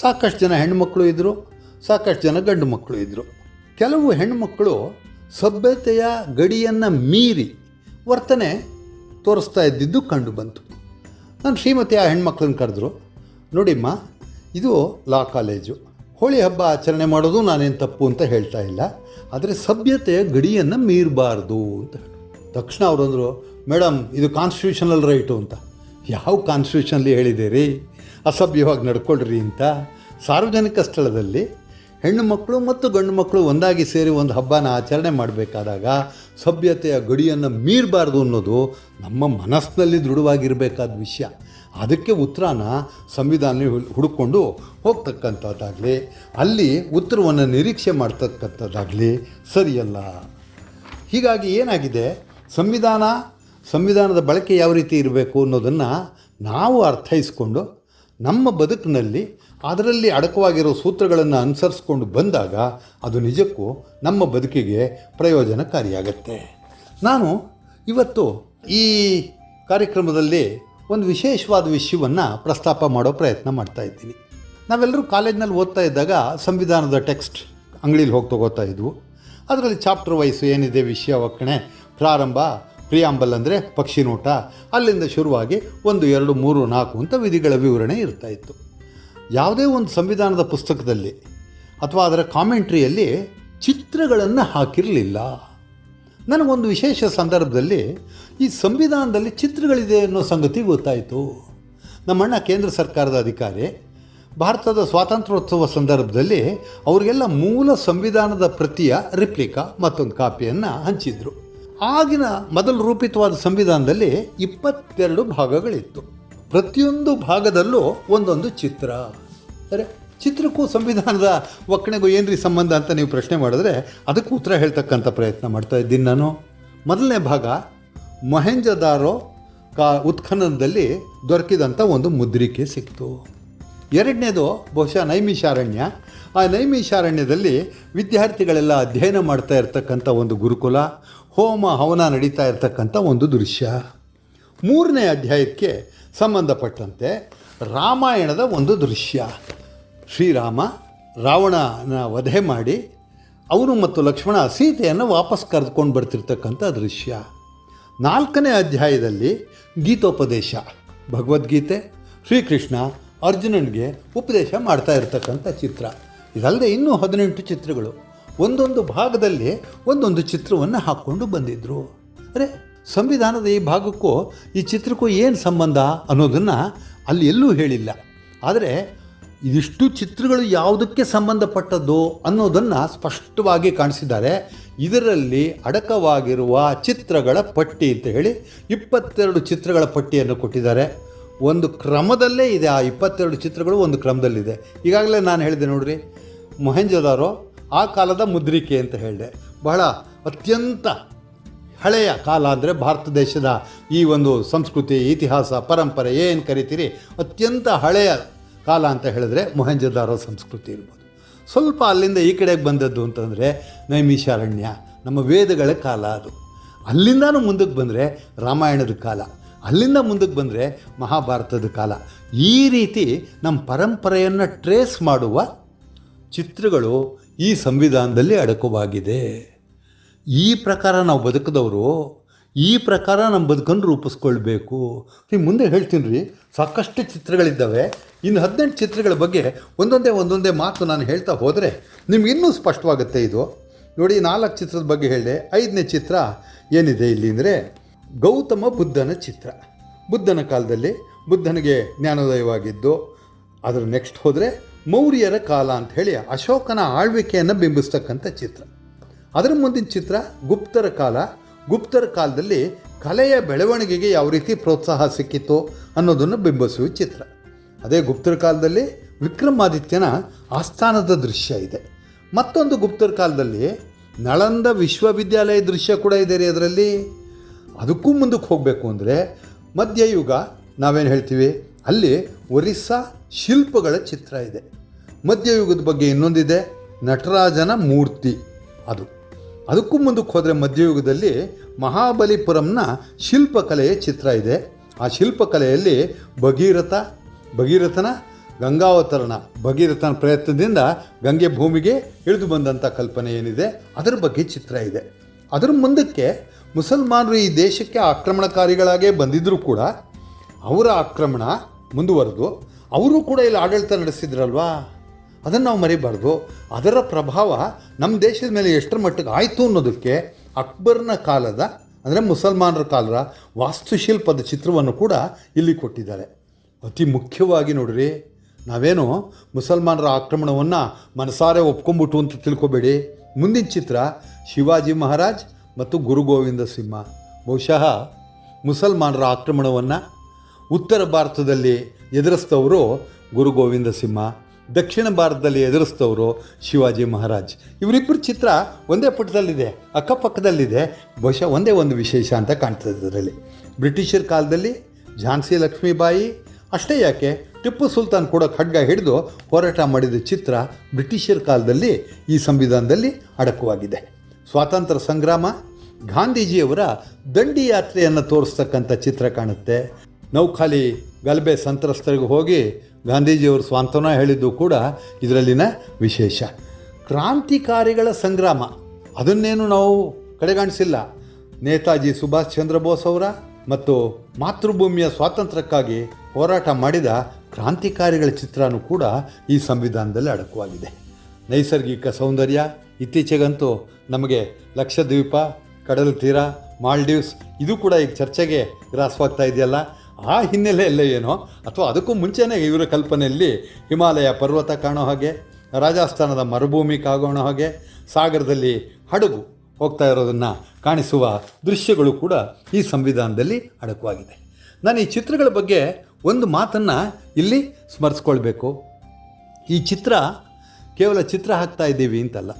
ಸಾಕಷ್ಟು ಜನ ಹೆಣ್ಮಕ್ಳು ಇದ್ದರು ಸಾಕಷ್ಟು ಜನ ಗಂಡು ಮಕ್ಕಳು ಇದ್ದರು ಕೆಲವು ಹೆಣ್ಣುಮಕ್ಕಳು ಸಭ್ಯತೆಯ ಗಡಿಯನ್ನು ಮೀರಿ ವರ್ತನೆ ತೋರಿಸ್ತಾ ಇದ್ದಿದ್ದು ಕಂಡು ಬಂತು. ನಾನು ಶ್ರೀಮತಿ ಆ ಹೆಣ್ಮಕ್ಳನ್ನ ಕರೆದ್ರು, ನೋಡಿಮ್ಮ, ಇದು ಲಾ ಕಾಲೇಜು. ಹೋಳಿ ಹಬ್ಬ ಆಚರಣೆ ಮಾಡೋದು ನಾನೇನು ತಪ್ಪು ಅಂತ ಹೇಳ್ತಾ ಇಲ್ಲ. ಆದರೆ ಸಭ್ಯತೆಯ ಗಡಿಯನ್ನು ಮೀರಬಾರ್ದು ಅಂತ ತಕ್ಷಣ ಅವರಂದರು ಮೇಡಮ್ ಇದು ಕಾನ್ಸ್ಟಿಟ್ಯೂಷನಲ್ ರೈಟು ಅಂತ. ಯಾವ ಕಾನ್ಸ್ಟಿಟ್ಯೂಷನಲ್ಲಿ ಹೇಳಿದೆ ರೀ ಅಸಭ್ಯವಾಗಿ ನಡ್ಕೊಳ್ರಿ ಅಂತ. ಸಾರ್ವಜನಿಕ ಸ್ಥಳದಲ್ಲಿ ಹೆಣ್ಣು ಮಕ್ಕಳು ಮತ್ತು ಗಂಡು ಮಕ್ಕಳು ಒಂದಾಗಿ ಸೇರಿ ಒಂದು ಹಬ್ಬನ ಆಚರಣೆ ಮಾಡಬೇಕಾದಾಗ ಸಭ್ಯತೆಯ ಗಡಿಯನ್ನು ಮೀರಬಾರ್ದು ಅನ್ನೋದು ನಮ್ಮ ಮನಸ್ಸಿನಲ್ಲಿ ದೃಢವಾಗಿರಬೇಕಾದ ವಿಷಯ. ಅದಕ್ಕೆ ಉತ್ತರನ ಸಂವಿಧಾನ ಹುಡುಕೊಂಡು ಹೋಗ್ತಕ್ಕಂಥದ್ದಾಗಲಿ, ಅಲ್ಲಿ ಉತ್ತರವನ್ನು ನಿರೀಕ್ಷೆ ಮಾಡ್ತಕ್ಕಂಥದ್ದಾಗಲಿ ಸರಿಯಲ್ಲ. ಹೀಗಾಗಿ ಏನಾಗಿದೆ? ಸಂವಿಧಾನ, ಸಂವಿಧಾನದ ಬಳಕೆ ಯಾವ ರೀತಿ ಇರಬೇಕು ಅನ್ನೋದನ್ನು ನಾವು ಅರ್ಥೈಸ್ಕೊಂಡು ನಮ್ಮ ಬದುಕಿನಲ್ಲಿ ಅದರಲ್ಲಿ ಅಡಕವಾಗಿರೋ ಸೂತ್ರಗಳನ್ನು ಅನುಸರಿಸ್ಕೊಂಡು ಬಂದಾಗ ಅದು ನಿಜಕ್ಕೂ ನಮ್ಮ ಬದುಕಿಗೆ ಪ್ರಯೋಜನಕಾರಿಯಾಗತ್ತೆ. ನಾನು ಇವತ್ತು ಈ ಕಾರ್ಯಕ್ರಮದಲ್ಲಿ ಒಂದು ವಿಶೇಷವಾದ ವಿಷಯವನ್ನು ಪ್ರಸ್ತಾಪ ಮಾಡೋ ಪ್ರಯತ್ನ ಮಾಡ್ತಾ ಇದ್ದೀನಿ. ನಾವೆಲ್ಲರೂ ಕಾಲೇಜ್ನಲ್ಲಿ ಓದ್ತಾ ಇದ್ದಾಗ ಸಂವಿಧಾನದ ಟೆಕ್ಸ್ಟ್ ಅಂಗಡೀಲಿ ಹೋಗಿ ತಗೋತಾ ಇದ್ವು. ಅದರಲ್ಲಿ ಚಾಪ್ಟರ್ ವೈಸು ಏನಿದೆ ವಿಷಯ ಒಕ್ಕಣೆ ಪ್ರಾರಂಭ, ಪ್ರಿಯಾಂಬಲ್ ಅಂದರೆ ಪಕ್ಷಿ ನೋಟ, ಅಲ್ಲಿಂದ ಶುರುವಾಗಿ ಒಂದು, ಎರಡು, ಮೂರು, ನಾಲ್ಕು ಅಂತ ವಿಧಿಗಳ ವಿವರಣೆ ಇರ್ತಾ ಇತ್ತು. ಯಾವುದೇ ಒಂದು ಸಂವಿಧಾನದ ಪುಸ್ತಕದಲ್ಲಿ ಅಥವಾ ಅದರ ಕಾಮೆಂಟ್ರಿಯಲ್ಲಿ ಚಿತ್ರಗಳನ್ನು ಹಾಕಿರಲಿಲ್ಲ. ನನಗೊಂದು ವಿಶೇಷ ಸಂದರ್ಭದಲ್ಲಿ ಈ ಸಂವಿಧಾನದಲ್ಲಿ ಚಿತ್ರಗಳಿದೆ ಅನ್ನೋ ಸಂಗತಿ ಗೊತ್ತಾಯಿತು. ನಮ್ಮಣ್ಣ ಕೇಂದ್ರ ಸರ್ಕಾರದ ಅಧಿಕಾರಿ, ಭಾರತದ ಸ್ವಾತಂತ್ರ್ಯೋತ್ಸವ ಸಂದರ್ಭದಲ್ಲಿ ಅವರಿಗೆಲ್ಲ ಮೂಲ ಸಂವಿಧಾನದ ಪ್ರತಿಯ ರಿಪ್ಲಿಕಾ ಮತ್ತೊಂದು ಕಾಪಿಯನ್ನು ಹಂಚಿದ್ರು. ಆಗಿನ ಮೊದಲು ರೂಪಿತವಾದ ಸಂವಿಧಾನದಲ್ಲಿ ಇಪ್ಪತ್ತೆರಡು ಭಾಗಗಳಿತ್ತು. ಪ್ರತಿಯೊಂದು ಭಾಗದಲ್ಲೂ ಒಂದೊಂದು ಚಿತ್ರ. ಅರೆ, ಚಿತ್ರಕ್ಕೂ ಸಂವಿಧಾನದ ಒಕ್ಕಣೆಗೂ ಏನ್ರಿ ಸಂಬಂಧ ಅಂತ ನೀವು ಪ್ರಶ್ನೆ ಮಾಡಿದ್ರೆ ಅದಕ್ಕೂ ಉತ್ತರ ಹೇಳ್ತಕ್ಕಂಥ ಪ್ರಯತ್ನ ಮಾಡ್ತಾ ಇದ್ದೀನಿ ನಾನು. ಮೊದಲನೇ ಭಾಗ ಮೊಹೆಂಜದಾರೋ ಕಾ ಉತ್ಖನನದಲ್ಲಿ ದೊರಕಿದಂಥ ಒಂದು ಮುದ್ರಿಕೆ ಸಿಕ್ತು. ಎರಡನೇದು ಬಹುಶಃ ನೈಮಿಷಾರಣ್ಯ. ಆ ನೈಮಿಷಾರಣ್ಯದಲ್ಲಿ ವಿದ್ಯಾರ್ಥಿಗಳೆಲ್ಲ ಅಧ್ಯಯನ ಮಾಡ್ತಾ ಇರ್ತಕ್ಕಂಥ ಒಂದು ಗುರುಕುಲ, ಹೋಮ, ಹವನ ನಡೀತಾ ಇರ್ತಕ್ಕಂಥ ಒಂದು ದೃಶ್ಯ. ಮೂರನೇ ಅಧ್ಯಾಯಕ್ಕೆ ಸಂಬಂಧಪಟ್ಟಂತೆ ರಾಮಾಯಣದ ಒಂದು ದೃಶ್ಯ. ಶ್ರೀರಾಮ ರಾವಣನ ವಧೆ ಮಾಡಿ, ಅವನು ಮತ್ತು ಲಕ್ಷ್ಮಣ ಸೀತೆಯನ್ನು ವಾಪಸ್ ಕರೆದುಕೊಂಡು ಬರ್ತಿರ್ತಕ್ಕಂಥ ದೃಶ್ಯ. ನಾಲ್ಕನೇ ಅಧ್ಯಾಯದಲ್ಲಿ ಗೀತೋಪದೇಶ. ಭಗವದ್ಗೀತೆ, ಶ್ರೀಕೃಷ್ಣ ಅರ್ಜುನನಿಗೆ ಉಪದೇಶ ಮಾಡ್ತಾ ಇರತಕ್ಕಂಥ ಚಿತ್ರ. ಇದಲ್ಲದೆ ಇನ್ನೂ ಹದಿನೆಂಟು ಚಿತ್ರಗಳು. ಒಂದೊಂದು ಭಾಗದಲ್ಲಿ ಒಂದೊಂದು ಚಿತ್ರವನ್ನು ಹಾಕ್ಕೊಂಡು ಬಂದಿದ್ದರು ಅರೆ, ಸಂವಿಧಾನದ ಈ ಭಾಗಕ್ಕೂ ಈ ಚಿತ್ರಕ್ಕೂ ಏನು ಸಂಬಂಧ ಅನ್ನೋದನ್ನು ಅಲ್ಲಿ ಎಲ್ಲೂ ಹೇಳಿಲ್ಲ. ಆದರೆ ಇದಿಷ್ಟು ಚಿತ್ರಗಳು ಯಾವುದಕ್ಕೆ ಸಂಬಂಧಪಟ್ಟದ್ದು ಅನ್ನೋದನ್ನು ಸ್ಪಷ್ಟವಾಗಿ ಕಾಣಿಸಿದ್ದಾರೆ. ಇದರಲ್ಲಿ ಅಡಕವಾಗಿರುವ ಚಿತ್ರಗಳ ಪಟ್ಟಿ ಅಂತ ಹೇಳಿ ಇಪ್ಪತ್ತೆರಡು ಚಿತ್ರಗಳ ಪಟ್ಟಿಯನ್ನು ಕೊಟ್ಟಿದ್ದಾರೆ. ಒಂದು ಕ್ರಮದಲ್ಲೇ ಇದೆ, ಆ ಇಪ್ಪತ್ತೆರಡು ಚಿತ್ರಗಳು ಒಂದು ಕ್ರಮದಲ್ಲಿದೆ. ಈಗಾಗಲೇ ನಾನು ಹೇಳಿದೆ ನೋಡ್ರಿ ಮೊಹೆಂಜದಾರೋ ಆ ಕಾಲದ ಮುದ್ರಿಕೆ ಅಂತ ಹೇಳಿದೆ. ಬಹಳ ಅತ್ಯಂತ ಹಳೆಯ ಕಾಲ ಅಂದರೆ ಭಾರತ ದೇಶದ ಈ ಒಂದು ಸಂಸ್ಕೃತಿ, ಇತಿಹಾಸ, ಪರಂಪರೆ ಏನು ಕರಿತೀರಿ? ಅತ್ಯಂತ ಹಳೆಯ ಕಾಲ ಅಂತ ಹೇಳಿದ್ರೆ ಮೊಹೆಂಜದಾರೋ ಸಂಸ್ಕೃತಿ ಇರ್ಬೋದು. ಸ್ವಲ್ಪ ಅಲ್ಲಿಂದ ಈ ಕಡೆಗೆ ಬಂದದ್ದು ಅಂತಂದರೆ ನೈಮಿಷಾರಣ್ಯ, ನಮ್ಮ ವೇದಗಳ ಕಾಲ ಅದು. ಅಲ್ಲಿಂದನೂ ಮುಂದಕ್ಕೆ ಬಂದರೆ ರಾಮಾಯಣದ ಕಾಲ. ಅಲ್ಲಿಂದ ಮುಂದಕ್ಕೆ ಬಂದರೆ ಮಹಾಭಾರತದ ಕಾಲ. ಈ ರೀತಿ ನಮ್ಮ ಪರಂಪರೆಯನ್ನು ಟ್ರೇಸ್ ಮಾಡುವ ಚಿತ್ರಗಳು ಈ ಸಂವಿಧಾನದಲ್ಲಿ ಅಡಕವಾಗಿದೆ. ಈ ಪ್ರಕಾರ ನಾವು ಬದುಕಿದವರು ಈ ಪ್ರಕಾರ ನಮ್ಮ ಬದುಕನ್ನು ರೂಪಿಸ್ಕೊಳ್ಬೇಕು. ನೀವು ಮುಂದೆ ಹೇಳ್ತೀನಿ ರೀ, ಸಾಕಷ್ಟು ಚಿತ್ರಗಳಿದ್ದಾವೆ. ಇನ್ನು ಹದಿನೆಂಟು ಚಿತ್ರಗಳ ಬಗ್ಗೆ ಒಂದೊಂದೇ ಒಂದೊಂದೇ ಮಾತು ನಾನು ಹೇಳ್ತಾ ಹೋದರೆ ನಿಮ್ಗೆ ಇನ್ನೂ ಸ್ಪಷ್ಟವಾಗುತ್ತೆ ಇದು. ನೋಡಿ, ನಾಲ್ಕು ಚಿತ್ರದ ಬಗ್ಗೆ ಹೇಳಿದೆ, ಐದನೇ ಚಿತ್ರ ಏನಿದೆ ಇಲ್ಲಿ ಅಂದರೆ ಗೌತಮ ಬುದ್ಧನ ಚಿತ್ರ. ಬುದ್ಧನ ಕಾಲದಲ್ಲಿ ಬುದ್ಧನಿಗೆ ಜ್ಞಾನೋದಯವಾಗಿದ್ದು, ಅದರ ನೆಕ್ಸ್ಟ್ ಹೋದರೆ ಮೌರ್ಯರ ಕಾಲ ಅಂತ ಹೇಳಿ ಅಶೋಕನ ಆಳ್ವಿಕೆಯನ್ನು ಬಿಂಬಿಸ್ತಕ್ಕಂಥ ಚಿತ್ರ. ಅದರ ಮುಂದಿನ ಚಿತ್ರ ಗುಪ್ತರ ಕಾಲ. ಗುಪ್ತರ ಕಾಲದಲ್ಲಿ ಕಲೆಯ ಬೆಳವಣಿಗೆಗೆ ಯಾವ ರೀತಿ ಪ್ರೋತ್ಸಾಹ ಸಿಕ್ಕಿತ್ತು ಅನ್ನೋದನ್ನು ಬಿಂಬಿಸುವ ಚಿತ್ರ. ಅದೇ ಗುಪ್ತರ ಕಾಲದಲ್ಲಿ ವಿಕ್ರಮಾದಿತ್ಯನ ಆಸ್ಥಾನದ ದೃಶ್ಯ ಇದೆ. ಮತ್ತೊಂದು ಗುಪ್ತರ ಕಾಲದಲ್ಲಿ ನಳಂದ ವಿಶ್ವವಿದ್ಯಾಲಯ ದೃಶ್ಯ ಕೂಡ ಇದೆ ರೀ ಅದರಲ್ಲಿ. ಅದಕ್ಕೂ ಮುಂದಕ್ಕೆ ಹೋಗಬೇಕು ಅಂದರೆ ಮಧ್ಯಯುಗ ನಾವೇನು ಹೇಳ್ತೀವಿ? ಅಲ್ಲಿ ಒರಿಸ್ಸಾ ಶಿಲ್ಪಗಳ ಚಿತ್ರ ಇದೆ. ಮಧ್ಯಯುಗದ ಬಗ್ಗೆ ಇನ್ನೊಂದಿದೆ. ನಟರಾಜನ ಮೂರ್ತಿ ಅದು. ಅದಕ್ಕೂ ಮುಂದಕ್ಕೆ ಹೋದರೆ ಮಧ್ಯಯುಗದಲ್ಲಿ ಮಹಾಬಲಿಪುರಂನ ಶಿಲ್ಪಕಲೆಯ ಚಿತ್ರ ಇದೆ. ಆ ಶಿಲ್ಪಕಲೆಯಲ್ಲಿ ಭಗೀರಥ, ಭಗೀರಥನ ಗಂಗಾವತರಣ, ಭಗೀರಥನ ಪ್ರಯತ್ನದಿಂದ ಗಂಗೆ ಭೂಮಿಗೆ ಇಳಿದು ಬಂದಂಥ ಕಲ್ಪನೆ ಏನಿದೆ, ಅದರ ಬಗ್ಗೆ ಚಿತ್ರ ಇದೆ. ಅದರ ಮುಂದಕ್ಕೆ ಮುಸಲ್ಮಾನರು ಈ ದೇಶಕ್ಕೆ ಆಕ್ರಮಣಕಾರಿಗಳಾಗೇ ಬಂದಿದ್ದರೂ ಕೂಡ ಅವರ ಆಕ್ರಮಣ ಮುಂದುವರೆದು, ಅವರು ಕೂಡ ಇಲ್ಲಿ ಆಡಳಿತ ನಡೆಸಿದ್ರಲ್ವಾ? ಅದನ್ನು ನಾವು ಮರಿಬಾರ್ದು. ಅದರ ಪ್ರಭಾವ ನಮ್ಮ ದೇಶದ ಮೇಲೆ ಎಷ್ಟರ ಮಟ್ಟಿಗೆ ಆಯಿತು ಅನ್ನೋದಕ್ಕೆ ಅಕ್ಬರ್ನ ಕಾಲದ, ಅಂದರೆ ಮುಸಲ್ಮಾನರ ಕಾಲದ ವಾಸ್ತುಶಿಲ್ಪದ ಚಿತ್ರವನ್ನು ಕೂಡ ಇಲ್ಲಿ ಕೊಟ್ಟಿದ್ದಾರೆ. ಅತಿ ಮುಖ್ಯವಾಗಿ ನೋಡ್ರಿ, ನಾವೇನು ಮುಸಲ್ಮಾನರ ಆಕ್ರಮಣವನ್ನು ಮನಸಾರೆ ಒಪ್ಕೊಂಬಿಟ್ಟು ಅಂತ ತಿಳ್ಕೊಬೇಡಿ. ಮುಂದಿನ ಚಿತ್ರ ಶಿವಾಜಿ ಮಹಾರಾಜ್ ಮತ್ತು ಗುರು ಗೋವಿಂದ ಸಿಂಹ. ಬಹುಶಃ ಮುಸಲ್ಮಾನರ ಆಕ್ರಮಣವನ್ನು ಉತ್ತರ ಭಾರತದಲ್ಲಿ ಎದುರಿಸ್ತವರು ಗುರು ಗೋವಿಂದ ಸಿಂಹ. ದಕ್ಷಿಣ ಭಾರತದಲ್ಲಿ ಎದುರಿಸ್ತವರು ಶಿವಾಜಿ ಮಹಾರಾಜ್. ಇವರಿಬ್ಬರ ಚಿತ್ರ ಒಂದೇ ಪುಟದಲ್ಲಿದೆ, ಅಕ್ಕಪಕ್ಕದಲ್ಲಿದೆ, ಬಹುಶಃ ಒಂದೇ ಒಂದು ವಿಶೇಷ ಅಂತ ಕಾಣ್ತದೆ ಅದರಲ್ಲಿ ಬ್ರಿಟಿಷರ ಕಾಲದಲ್ಲಿ ಝಾನ್ಸಿ ಲಕ್ಷ್ಮೀಬಾಯಿ, ಅಷ್ಟೇ ಯಾಕೆ, ಟಿಪ್ಪು ಸುಲ್ತಾನ್ ಕೂಡ ಖಡ್ಗ ಹಿಡಿದು ಹೋರಾಟ ಮಾಡಿದ ಚಿತ್ರ ಬ್ರಿಟಿಷರ ಕಾಲದಲ್ಲಿ ಈ ಸಂವಿಧಾನದಲ್ಲಿ ಅಡಕವಾಗಿದೆ. ಸ್ವಾತಂತ್ರ್ಯ ಸಂಗ್ರಾಮ, ಗಾಂಧೀಜಿಯವರ ದಂಡಿ ಯಾತ್ರೆಯನ್ನು ತೋರಿಸ್ತಕ್ಕಂಥ ಚಿತ್ರ ಕಾಣುತ್ತೆ. ನೌಖಾಲಿ ಗಲಭೆ ಸಂತ್ರಸ್ತರಿಗೆ ಹೋಗಿ ಗಾಂಧೀಜಿಯವರು ಸ್ವಾಂತನ ಹೇಳಿದ್ದು ಕೂಡ ಇದರಲ್ಲಿನ ವಿಶೇಷ. ಕ್ರಾಂತಿಕಾರಿಗಳ ಸಂಗ್ರಾಮ, ಅದನ್ನೇನು ನಾವು ಕಡೆಗಾಣಿಸಿಲ್ಲ. ನೇತಾಜಿ ಸುಭಾಷ್ ಚಂದ್ರ ಬೋಸ್ ಅವರ ಮತ್ತು ಮಾತೃಭೂಮಿಯ ಸ್ವಾತಂತ್ರ್ಯಕ್ಕಾಗಿ ಹೋರಾಟ ಮಾಡಿದ ಕ್ರಾಂತಿಕಾರಿಗಳ ಚಿತ್ರನೂ ಕೂಡ ಈ ಸಂವಿಧಾನದಲ್ಲಿ ಅಡಕವಾಗಿದೆ. ನೈಸರ್ಗಿಕ ಸೌಂದರ್ಯ ಇತ್ತೀಚೆಗಂತೂ ನಮಗೆ ಲಕ್ಷದ್ವೀಪ ಕಡಲ ತೀರ ಮಾಲ್ಡೀವ್ಸ್, ಇದು ಕೂಡ ಈಗ ಚರ್ಚೆಗೆ ಗ್ರಾಸವಾಗ್ತಾ ಇದೆಯಲ್ಲ? ಆ ಹಿನ್ನೆಲೆಯಲ್ಲೇ ಏನೋ? ಅಥವಾ ಅದಕ್ಕೂ ಮುಂಚೆನೇ ಇವರ ಕಲ್ಪನೆಯಲ್ಲಿ ಹಿಮಾಲಯ ಪರ್ವತ ಕಾಣೋ ಹಾಗೆ, ರಾಜಸ್ಥಾನದ ಮರುಭೂಮಿ ಕಾಗೋಣ ಹಾಗೆ, ಸಾಗರದಲ್ಲಿ ಹಡಗು ಹೋಗ್ತಾ ಇರೋದನ್ನು ಕಾಣಿಸುವ ದೃಶ್ಯಗಳು ಕೂಡ ಈ ಸಂವಿಧಾನದಲ್ಲಿ ಅಡಕವಾಗಿದೆ. ನಾನು ಈ ಚಿತ್ರಗಳ ಬಗ್ಗೆ ಒಂದು ಮಾತನ್ನು ಇಲ್ಲಿ ಸ್ಮರಿಸ್ಕೊಳ್ಬೇಕು. ಈ ಚಿತ್ರ ಕೇವಲ ಚಿತ್ರ ಹಾಕ್ತಾ ಇದ್ದೀವಿ ಅಂತಲ್ಲ.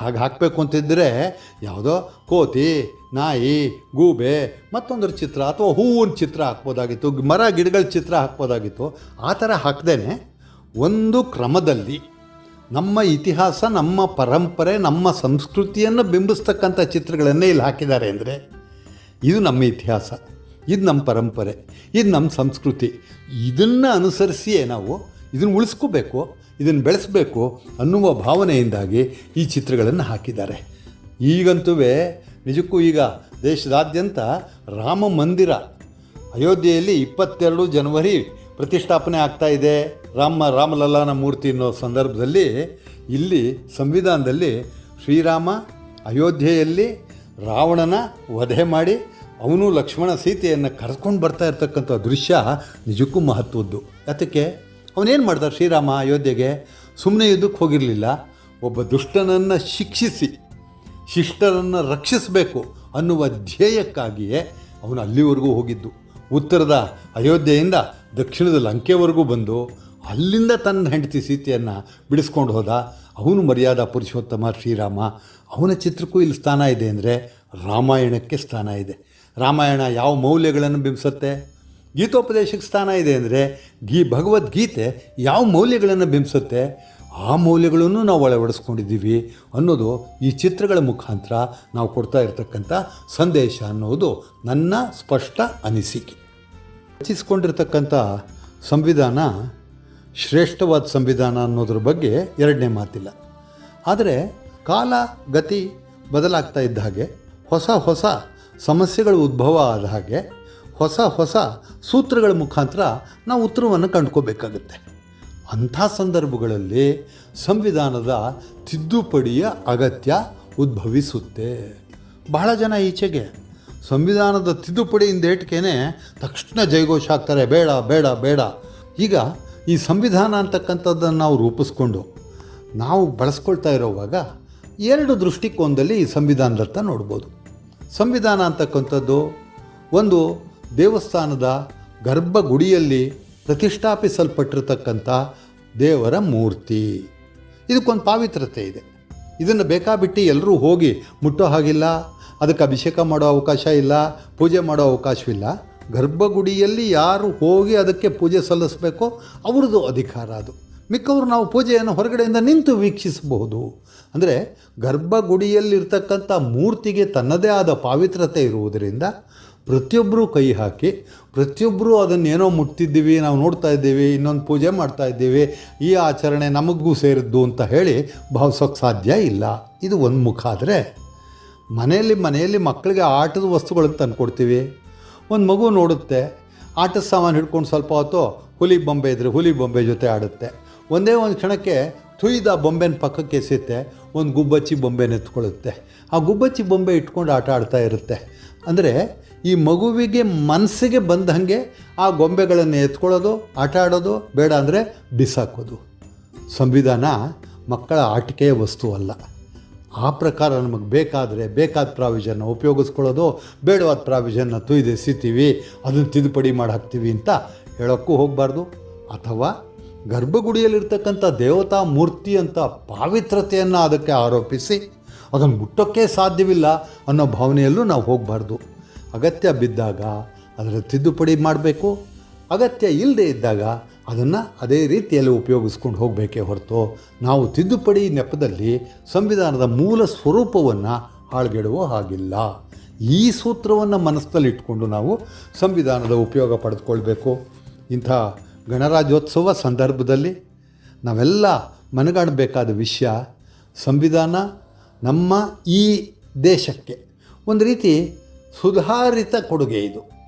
ಹಾಗೆ ಹಾಕಬೇಕು ಅಂತಿದ್ದರೆ ಯಾವುದೋ ಕೋತಿ, ನಾಯಿ, ಗೂಬೆ, ಮತ್ತೊಂದರ ಚಿತ್ರ ಅಥವಾ ಹೂವಿನ ಚಿತ್ರ ಹಾಕ್ಬೋದಾಗಿತ್ತು, ಮರ, ಗಿಡಗಳ ಚಿತ್ರ ಹಾಕ್ಬೋದಾಗಿತ್ತು. ಆ ಥರ ಹಾಕ್ದೇ ಒಂದು ಕ್ರಮದಲ್ಲಿ ನಮ್ಮ ಇತಿಹಾಸ, ನಮ್ಮ ಪರಂಪರೆ, ನಮ್ಮ ಸಂಸ್ಕೃತಿಯನ್ನು ಬಿಂಬಿಸ್ತಕ್ಕಂಥ ಚಿತ್ರಗಳನ್ನೇ ಇಲ್ಲಿ ಹಾಕಿದ್ದಾರೆ ಅಂದರೆ ಇದು ನಮ್ಮ ಇತಿಹಾಸ, ಇದು ನಮ್ಮ ಪರಂಪರೆ, ಇದು ನಮ್ಮ ಸಂಸ್ಕೃತಿ. ಇದನ್ನು ಅನುಸರಿಸಿಯೇ ನಾವು ಇದನ್ನು ಉಳಿಸ್ಕೋಬೇಕು. ಇದನ್ನು ಬೆಳೆಸಬೇಕು ಅನ್ನುವ ಭಾವನೆಯಿಂದಾಗಿ ಈ ಚಿತ್ರಗಳನ್ನು ಹಾಕಿದ್ದಾರೆ. ಈಗಂತೂ ನಿಜಕ್ಕೂ ಈಗ ದೇಶದಾದ್ಯಂತ ರಾಮ ಮಂದಿರ ಅಯೋಧ್ಯೆಯಲ್ಲಿ ಇಪ್ಪತ್ತೆರಡು ಜನವರಿ ಪ್ರತಿಷ್ಠಾಪನೆ ಆಗ್ತಾ ಇದೆ. ರಾಮ, ರಾಮಲಲ್ಲಾನ ಮೂರ್ತಿ ಅನ್ನೋ ಸಂದರ್ಭದಲ್ಲಿ ಇಲ್ಲಿ ಸಂವಿಧಾನದಲ್ಲಿ ಶ್ರೀರಾಮ ಅಯೋಧ್ಯೆಯಲ್ಲಿ ರಾವಣನ ವಧೆ ಮಾಡಿ ಅವನು ಲಕ್ಷ್ಮಣ ಸೀತೆಯನ್ನು ಕರೆದುಕೊಂಡು ಬರ್ತಾ ಇರ್ತಕ್ಕಂಥ ದೃಶ್ಯ ನಿಜಕ್ಕೂ ಮಹತ್ವದ್ದು. ಯಾತಕ್ಕೆ? ಅವನೇನು ಮಾಡ್ದ ಶ್ರೀರಾಮ ಅಯೋಧ್ಯೆಗೆ? ಸುಮ್ಮನೆ ಯುದ್ಧಕ್ಕೆ ಹೋಗಿರಲಿಲ್ಲ. ಒಬ್ಬ ದುಷ್ಟನನ್ನು ಶಿಕ್ಷಿಸಿ ಶಿಷ್ಟರನ್ನು ರಕ್ಷಿಸಬೇಕು ಅನ್ನುವ ಧ್ಯೇಯಕ್ಕಾಗಿಯೇ ಅವನು ಅಲ್ಲಿವರೆಗೂ ಹೋಗಿದ್ದು. ಉತ್ತರದ ಅಯೋಧ್ಯೆಯಿಂದ ದಕ್ಷಿಣದ ಲಂಕೆವರೆಗೂ ಬಂದು ಅಲ್ಲಿಂದ ತನ್ನ ಹೆಂಡತಿ ಸೀತೆಯನ್ನು ಬಿಡಿಸ್ಕೊಂಡು ಹೋದ. ಅವನು ಮರ್ಯಾದಾ ಪುರುಷೋತ್ತಮ ಶ್ರೀರಾಮ. ಅವನ ಚಿತ್ರಕ್ಕೂ ಇಲ್ಲಿ ಸ್ಥಾನ ಇದೆ ಅಂದರೆ ರಾಮಾಯಣಕ್ಕೆ ಸ್ಥಾನ ಇದೆ. ರಾಮಾಯಣ ಯಾವ ಮೌಲ್ಯಗಳನ್ನು ಬಿಂಬಿಸುತ್ತೆ? ಗೀತೋಪದೇಶಕ್ಕೆ ಸ್ಥಾನ ಇದೆ ಅಂದರೆ ಗೀ ಭಗವದ್ಗೀತೆ ಯಾವ ಮೌಲ್ಯಗಳನ್ನು ಬಿಂಬಿಸುತ್ತೆ? ಆ ಮೌಲ್ಯಗಳನ್ನು ನಾವು ಅಳವಡಿಸ್ಕೊಂಡಿದ್ದೀವಿ ಅನ್ನೋದು ಈ ಚಿತ್ರಗಳ ಮುಖಾಂತರ ನಾವು ಕೊಡ್ತಾ ಇರತಕ್ಕಂಥ ಸಂದೇಶ ಅನ್ನೋದು ನನ್ನ ಸ್ಪಷ್ಟ ಅನಿಸಿಕೆ. ರಚಿಸಿಕೊಂಡಿರ್ತಕ್ಕಂಥ ಸಂವಿಧಾನ ಶ್ರೇಷ್ಠವಾದ ಸಂವಿಧಾನ ಅನ್ನೋದ್ರ ಬಗ್ಗೆ ಎರಡನೇ ಮಾತಿಲ್ಲ. ಆದರೆ ಕಾಲ, ಗತಿ ಬದಲಾಗ್ತಾ ಇದ್ದ ಹಾಗೆ ಹೊಸ ಹೊಸ ಸಮಸ್ಯೆಗಳು ಉದ್ಭವ ಆದ ಹಾಗೆ ಹೊಸ ಹೊಸ ಸೂತ್ರಗಳ ಮುಖಾಂತರ ನಾವು ಉತ್ತರವನ್ನು ಕಂಡ್ಕೋಬೇಕಾಗುತ್ತೆ. ಅಂಥ ಸಂದರ್ಭಗಳಲ್ಲಿ ಸಂವಿಧಾನದ ತಿದ್ದುಪಡಿಯ ಅಗತ್ಯ ಉದ್ಭವಿಸುತ್ತೆ. ಬಹಳ ಜನ ಈಚೆಗೆ ಸಂವಿಧಾನದ ತಿದ್ದುಪಡಿಯಿಂದ ಏಟ್ಕೇನೆ ತಕ್ಷಣ ಜೈಘೋಷ ಆಗ್ತಾರೆ ಬೇಡ ಬೇಡ ಬೇಡ. ಈಗ ಈ ಸಂವಿಧಾನ ಅಂತಕ್ಕಂಥದ್ದನ್ನು ನಾವು ರೂಪಿಸ್ಕೊಂಡು ನಾವು ಬಳಸ್ಕೊಳ್ತಾ ಇರೋವಾಗ ಎರಡು ದೃಷ್ಟಿಕೋನದಲ್ಲಿ ಈ ಸಂವಿಧಾನದತ್ತ ನೋಡ್ಬೋದು. ಸಂವಿಧಾನ ಅಂತಕ್ಕಂಥದ್ದು ಒಂದು ದೇವಸ್ಥಾನದ ಗರ್ಭಗುಡಿಯಲ್ಲಿ ಪ್ರತಿಷ್ಠಾಪಿಸಲ್ಪಟ್ಟಿರತಕ್ಕಂಥ ದೇವರ ಮೂರ್ತಿ. ಇದಕ್ಕೊಂದು ಪಾವಿತ್ರತೆ ಇದೆ. ಇದನ್ನು ಬೇಕಾಬಿಟ್ಟು ಎಲ್ಲರೂ ಹೋಗಿ ಮುಟ್ಟೋ ಹಾಗಿಲ್ಲ, ಅದಕ್ಕೆ ಅಭಿಷೇಕ ಮಾಡೋ ಅವಕಾಶ ಇಲ್ಲ, ಪೂಜೆ ಮಾಡೋ ಅವಕಾಶವಿಲ್ಲ. ಗರ್ಭಗುಡಿಯಲ್ಲಿ ಯಾರು ಹೋಗಿ ಅದಕ್ಕೆ ಪೂಜೆ ಸಲ್ಲಿಸಬೇಕೋ ಅವ್ರದ್ದು ಅಧಿಕಾರ ಅದು. ಮಿಕ್ಕವರು ನಾವು ಪೂಜೆಯನ್ನು ಹೊರಗಡೆಯಿಂದ ನಿಂತು ವೀಕ್ಷಿಸಬಹುದು. ಅಂದರೆ ಗರ್ಭಗುಡಿಯಲ್ಲಿರ್ತಕ್ಕಂಥ ಮೂರ್ತಿಗೆ ತನ್ನದೇ ಆದ ಪಾವಿತ್ರತೆ ಇರುವುದರಿಂದ ಪ್ರತಿಯೊಬ್ಬರೂ ಕೈ ಹಾಕಿ ಪ್ರತಿಯೊಬ್ಬರೂ ಅದನ್ನೇನೋ ಮುಟ್ತಿದ್ದೀವಿ ನಾವು ನೋಡ್ತಾ ಇದ್ದೀವಿ, ಇನ್ನೊಂದು ಪೂಜೆ ಮಾಡ್ತಾ ಇದ್ದೀವಿ, ಈ ಆಚರಣೆ ನಮಗೂ ಸೇರಿದ್ದು ಅಂತ ಹೇಳಿ ಭಾವಿಸೋಕ್ಕೆ ಸಾಧ್ಯ ಇಲ್ಲ. ಇದು ಒಂದು ಮುಖ ಆದರೆ, ಮನೆಯಲ್ಲಿ ಮನೆಯಲ್ಲಿ ಮಕ್ಕಳಿಗೆ ಆಟದ ವಸ್ತುಗಳನ್ನು ತಂದುಕೊಡ್ತೀವಿ ಒಂದು ಮಗು ನೋಡುತ್ತೆ, ಆಟದ ಸಾಮಾನು ಹಿಡ್ಕೊಂಡು ಸ್ವಲ್ಪ ಹೊತ್ತು ಹುಲಿ ಬೊಂಬೆ ಇದ್ದರೆ ಹುಲಿ ಬೊಂಬೆ ಜೊತೆ ಆಡುತ್ತೆ. ಒಂದೇ ಒಂದು ಕ್ಷಣಕ್ಕೆ ತುಯ್ದ ಬೊಂಬೆನ ಪಕ್ಕಕ್ಕೆ ಎಸೆಯುತ್ತೆ, ಒಂದು ಗುಬ್ಬಚ್ಚಿ ಬೊಂಬೆನ ಎತ್ಕೊಳ್ಳುತ್ತೆ ಆ ಗುಬ್ಬಚ್ಚಿ ಬೊಂಬೆ ಇಟ್ಕೊಂಡು ಆಟ ಆಡ್ತಾ ಇರುತ್ತೆ. ಅಂದರೆ ಈ ಮಗುವಿಗೆ ಮನಸ್ಸಿಗೆ ಬಂದ ಹಾಗೆ ಆ ಗೊಂಬೆಗಳನ್ನು ಎತ್ಕೊಳ್ಳೋದು, ಆಟ ಆಡೋದು, ಬೇಡ ಅಂದರೆ ಬಿಸಾಕೋದು. ಸಂವಿಧಾನ ಮಕ್ಕಳ ಆಟಿಕೆಯ ವಸ್ತು ಅಲ್ಲ. ಆ ಪ್ರಕಾರ ನಮಗೆ ಬೇಕಾದರೆ ಬೇಕಾದ ಪ್ರಾವಿಷನ್ನ ಉಪಯೋಗಿಸ್ಕೊಳ್ಳೋದು, ಬೇಡವಾದ ಪ್ರಾವಿಷನ್ನ ತುಯ್ದು ಎಸಿತೀವಿ, ಅದನ್ನು ತಿದ್ದುಪಡಿ ಮಾಡಿ ಹಾಕ್ತೀವಿ ಅಂತ ಹೇಳೋಕ್ಕೂ ಹೋಗಬಾರ್ದು. ಅಥವಾ ಗರ್ಭಗುಡಿಯಲ್ಲಿರ್ತಕ್ಕಂಥ ದೇವತಾ ಮೂರ್ತಿ ಅಂತ ಪಾವಿತ್ರತೆಯನ್ನು ಅದಕ್ಕೆ ಆರೋಪಿಸಿ ಅದನ್ನು ಮುಟ್ಟೋಕ್ಕೆ ಸಾಧ್ಯವಿಲ್ಲ ಅನ್ನೋ ಭಾವನೆಯಲ್ಲೂ ನಾವು ಹೋಗಬಾರ್ದು. ಅಗತ್ಯ ಬಿದ್ದಾಗ ಅದರ ತಿದ್ದುಪಡಿ ಮಾಡಬೇಕು. ಅಗತ್ಯ ಇಲ್ಲದೆ ಇದ್ದಾಗ ಅದನ್ನು ಅದೇ ರೀತಿಯಲ್ಲಿ ಉಪಯೋಗಿಸ್ಕೊಂಡು ಹೋಗಬೇಕೇ ಹೊರತು ನಾವು ತಿದ್ದುಪಡಿ ನೆಪದಲ್ಲಿ ಸಂವಿಧಾನದ ಮೂಲ ಸ್ವರೂಪವನ್ನು ಹಾಳ್ಗೆಡುವ ಹಾಗಿಲ್ಲ. ಈ ಸೂತ್ರವನ್ನು ಮನಸ್ಸಲ್ಲಿಟ್ಟುಕೊಂಡು ನಾವು ಸಂವಿಧಾನದ ಉಪಯೋಗ ಪಡೆದುಕೊಳ್ಬೇಕು. ಇಂಥ ಗಣರಾಜ್ಯೋತ್ಸವ ಸಂದರ್ಭದಲ್ಲಿ ನಾವೆಲ್ಲ ಮನಗಾಣಬೇಕಾದ ವಿಷಯ ಸಂವಿಧಾನ ನಮ್ಮ ಈ ದೇಶಕ್ಕೆ. ಒಂದು ರೀತಿ ಸುಧಾರಿತ ಕೊಡುಗೆ ಇದು.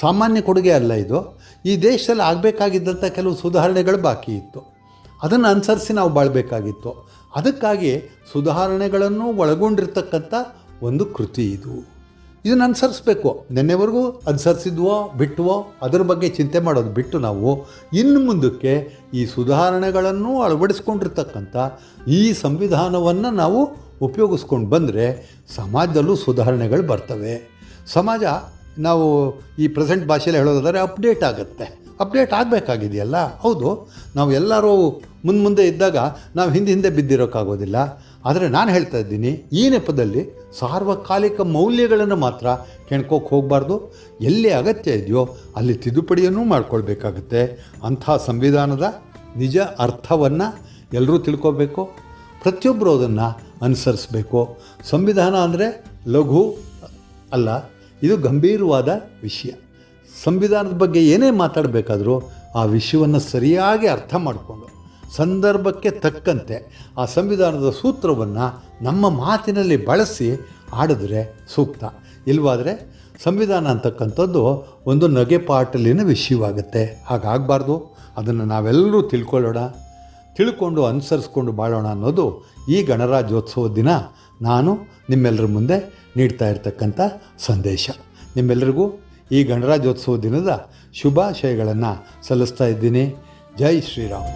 ಸಾಮಾನ್ಯ ಕೊಡುಗೆ ಅಲ್ಲ ಇದು. ಈ ದೇಶದಲ್ಲಿ ಆಗಬೇಕಾಗಿದ್ದಂಥ ಕೆಲವು ಸುಧಾರಣೆಗಳು ಬಾಕಿ ಇತ್ತು. ಅದನ್ನು ಅನುಸರಿಸಿ ನಾವು ಬಾಳಬೇಕಾಗಿತ್ತು. ಅದಕ್ಕಾಗಿ ಸುಧಾರಣೆಗಳನ್ನು ಒಳಗೊಂಡಿರ್ತಕ್ಕಂಥ ಒಂದು ಕೃತಿ ಇದು. ಇದನ್ನು ಅನುಸರಿಸ್ಬೇಕು. ನಿನ್ನೆವರೆಗೂ ಅನುಸರಿಸಿದ್ವೋ ಬಿಟ್ಟುವೋ ಅದರ ಬಗ್ಗೆ ಚಿಂತೆ ಮಾಡೋದು ಬಿಟ್ಟು ನಾವು ಇನ್ನು ಮುಂದಕ್ಕೆ ಈ ಸುಧಾರಣೆಗಳನ್ನು ಅಳವಡಿಸ್ಕೊಂಡಿರ್ತಕ್ಕಂಥ ಈ ಸಂವಿಧಾನವನ್ನು ನಾವು ಉಪಯೋಗಿಸ್ಕೊಂಡು ಬಂದರೆ ಸಮಾಜದಲ್ಲೂ ಸುಧಾರಣೆಗಳು ಬರ್ತವೆ. ಸಮಾಜ ನಾವು ಈ ಪ್ರೆಸೆಂಟ್ ಭಾಷೆಯಲ್ಲಿ ಹೇಳೋದಾದರೆ ಅಪ್ಡೇಟ್ ಆಗುತ್ತೆ. ಅಪ್ಡೇಟ್ ಆಗಬೇಕಾಗಿದೆಯಲ್ಲ? ಹೌದು. ನಾವು ಎಲ್ಲರೂ ಮುಂದೆ ಮುಂದೆ ಇದ್ದಾಗ ನಾವು ಹಿಂದೆ ಹಿಂದೆ ಬಿದ್ದಿರೋಕ್ಕಾಗೋದಿಲ್ಲ. ಆದರೆ ನಾನು ಹೇಳ್ತಾ ಇದ್ದೀನಿ, ಈ ನೆಪದಲ್ಲಿ ಸಾರ್ವಕಾಲಿಕ ಮೌಲ್ಯಗಳನ್ನು ಮಾತ್ರ ಕೆಣ್ಕೋಕೆ ಹೋಗಬಾರ್ದು. ಎಲ್ಲಿ ಅಗತ್ಯ ಇದೆಯೋ ಅಲ್ಲಿ ತಿದ್ದುಪಡಿಯನ್ನು ಮಾಡ್ಕೊಳ್ಬೇಕಾಗುತ್ತೆ. ಅಂಥ ಸಂವಿಧಾನದ ನಿಜ ಅರ್ಥವನ್ನು ಎಲ್ಲರೂ ತಿಳ್ಕೋಬೇಕು. ಪ್ರತಿಯೊಬ್ಬರು ಅದನ್ನು ಅನುಸರಿಸಬೇಕು. ಸಂವಿಧಾನ ಅಂದರೆ ಲಘು ಅಲ್ಲ ಇದು ಗಂಭೀರವಾದ ವಿಷಯ. ಸಂವಿಧಾನದ ಬಗ್ಗೆ ಏನೇ ಮಾತಾಡಬೇಕಾದರೂ ಆ ವಿಷಯವನ್ನು ಸರಿಯಾಗಿ ಅರ್ಥ ಮಾಡಿಕೊಂಡು, ಸಂದರ್ಭಕ್ಕೆ ತಕ್ಕಂತೆ ಆ ಸಂವಿಧಾನದ ಸೂತ್ರವನ್ನು ನಮ್ಮ ಮಾತಿನಲ್ಲಿ ಬಳಸಿ ಆಡಿದ್ರೆ ಸೂಕ್ತ. ಇಲ್ವಾದರೆ ಸಂವಿಧಾನ ಅಂತಕ್ಕಂಥದ್ದು ಒಂದು ನಗೆಪಾಟಲಿನ ವಿಷಯವಾಗುತ್ತೆ. ಹಾಗಾಗಬಾರ್ದು. ಅದನ್ನು ನಾವೆಲ್ಲರೂ ತಿಳ್ಕೊಳ್ಳೋಣ. ತಿಳ್ಕೊಂಡು ಅನುಸರಿಸ್ಕೊಂಡು ಬಾಳೋಣ ಅನ್ನೋದು ಈ ಗಣರಾಜ್ಯೋತ್ಸವ ದಿನ. ನಾನು ನಿಮ್ಮೆಲ್ಲರ ಮುಂದೆ ನೀಡ್ತಾ ಇರ್ತಕ್ಕಂಥ ಸಂದೇಶ. ನಿಮ್ಮೆಲ್ಲರಿಗೂ ಈ ಗಣರಾಜ್ಯೋತ್ಸವ ದಿನದ ಶುಭಾಶಯಗಳನ್ನು ಸಲ್ಲಿಸ್ತಾ ಇದ್ದೀನಿ. ಜೈ ಶ್ರೀರಾಮ್.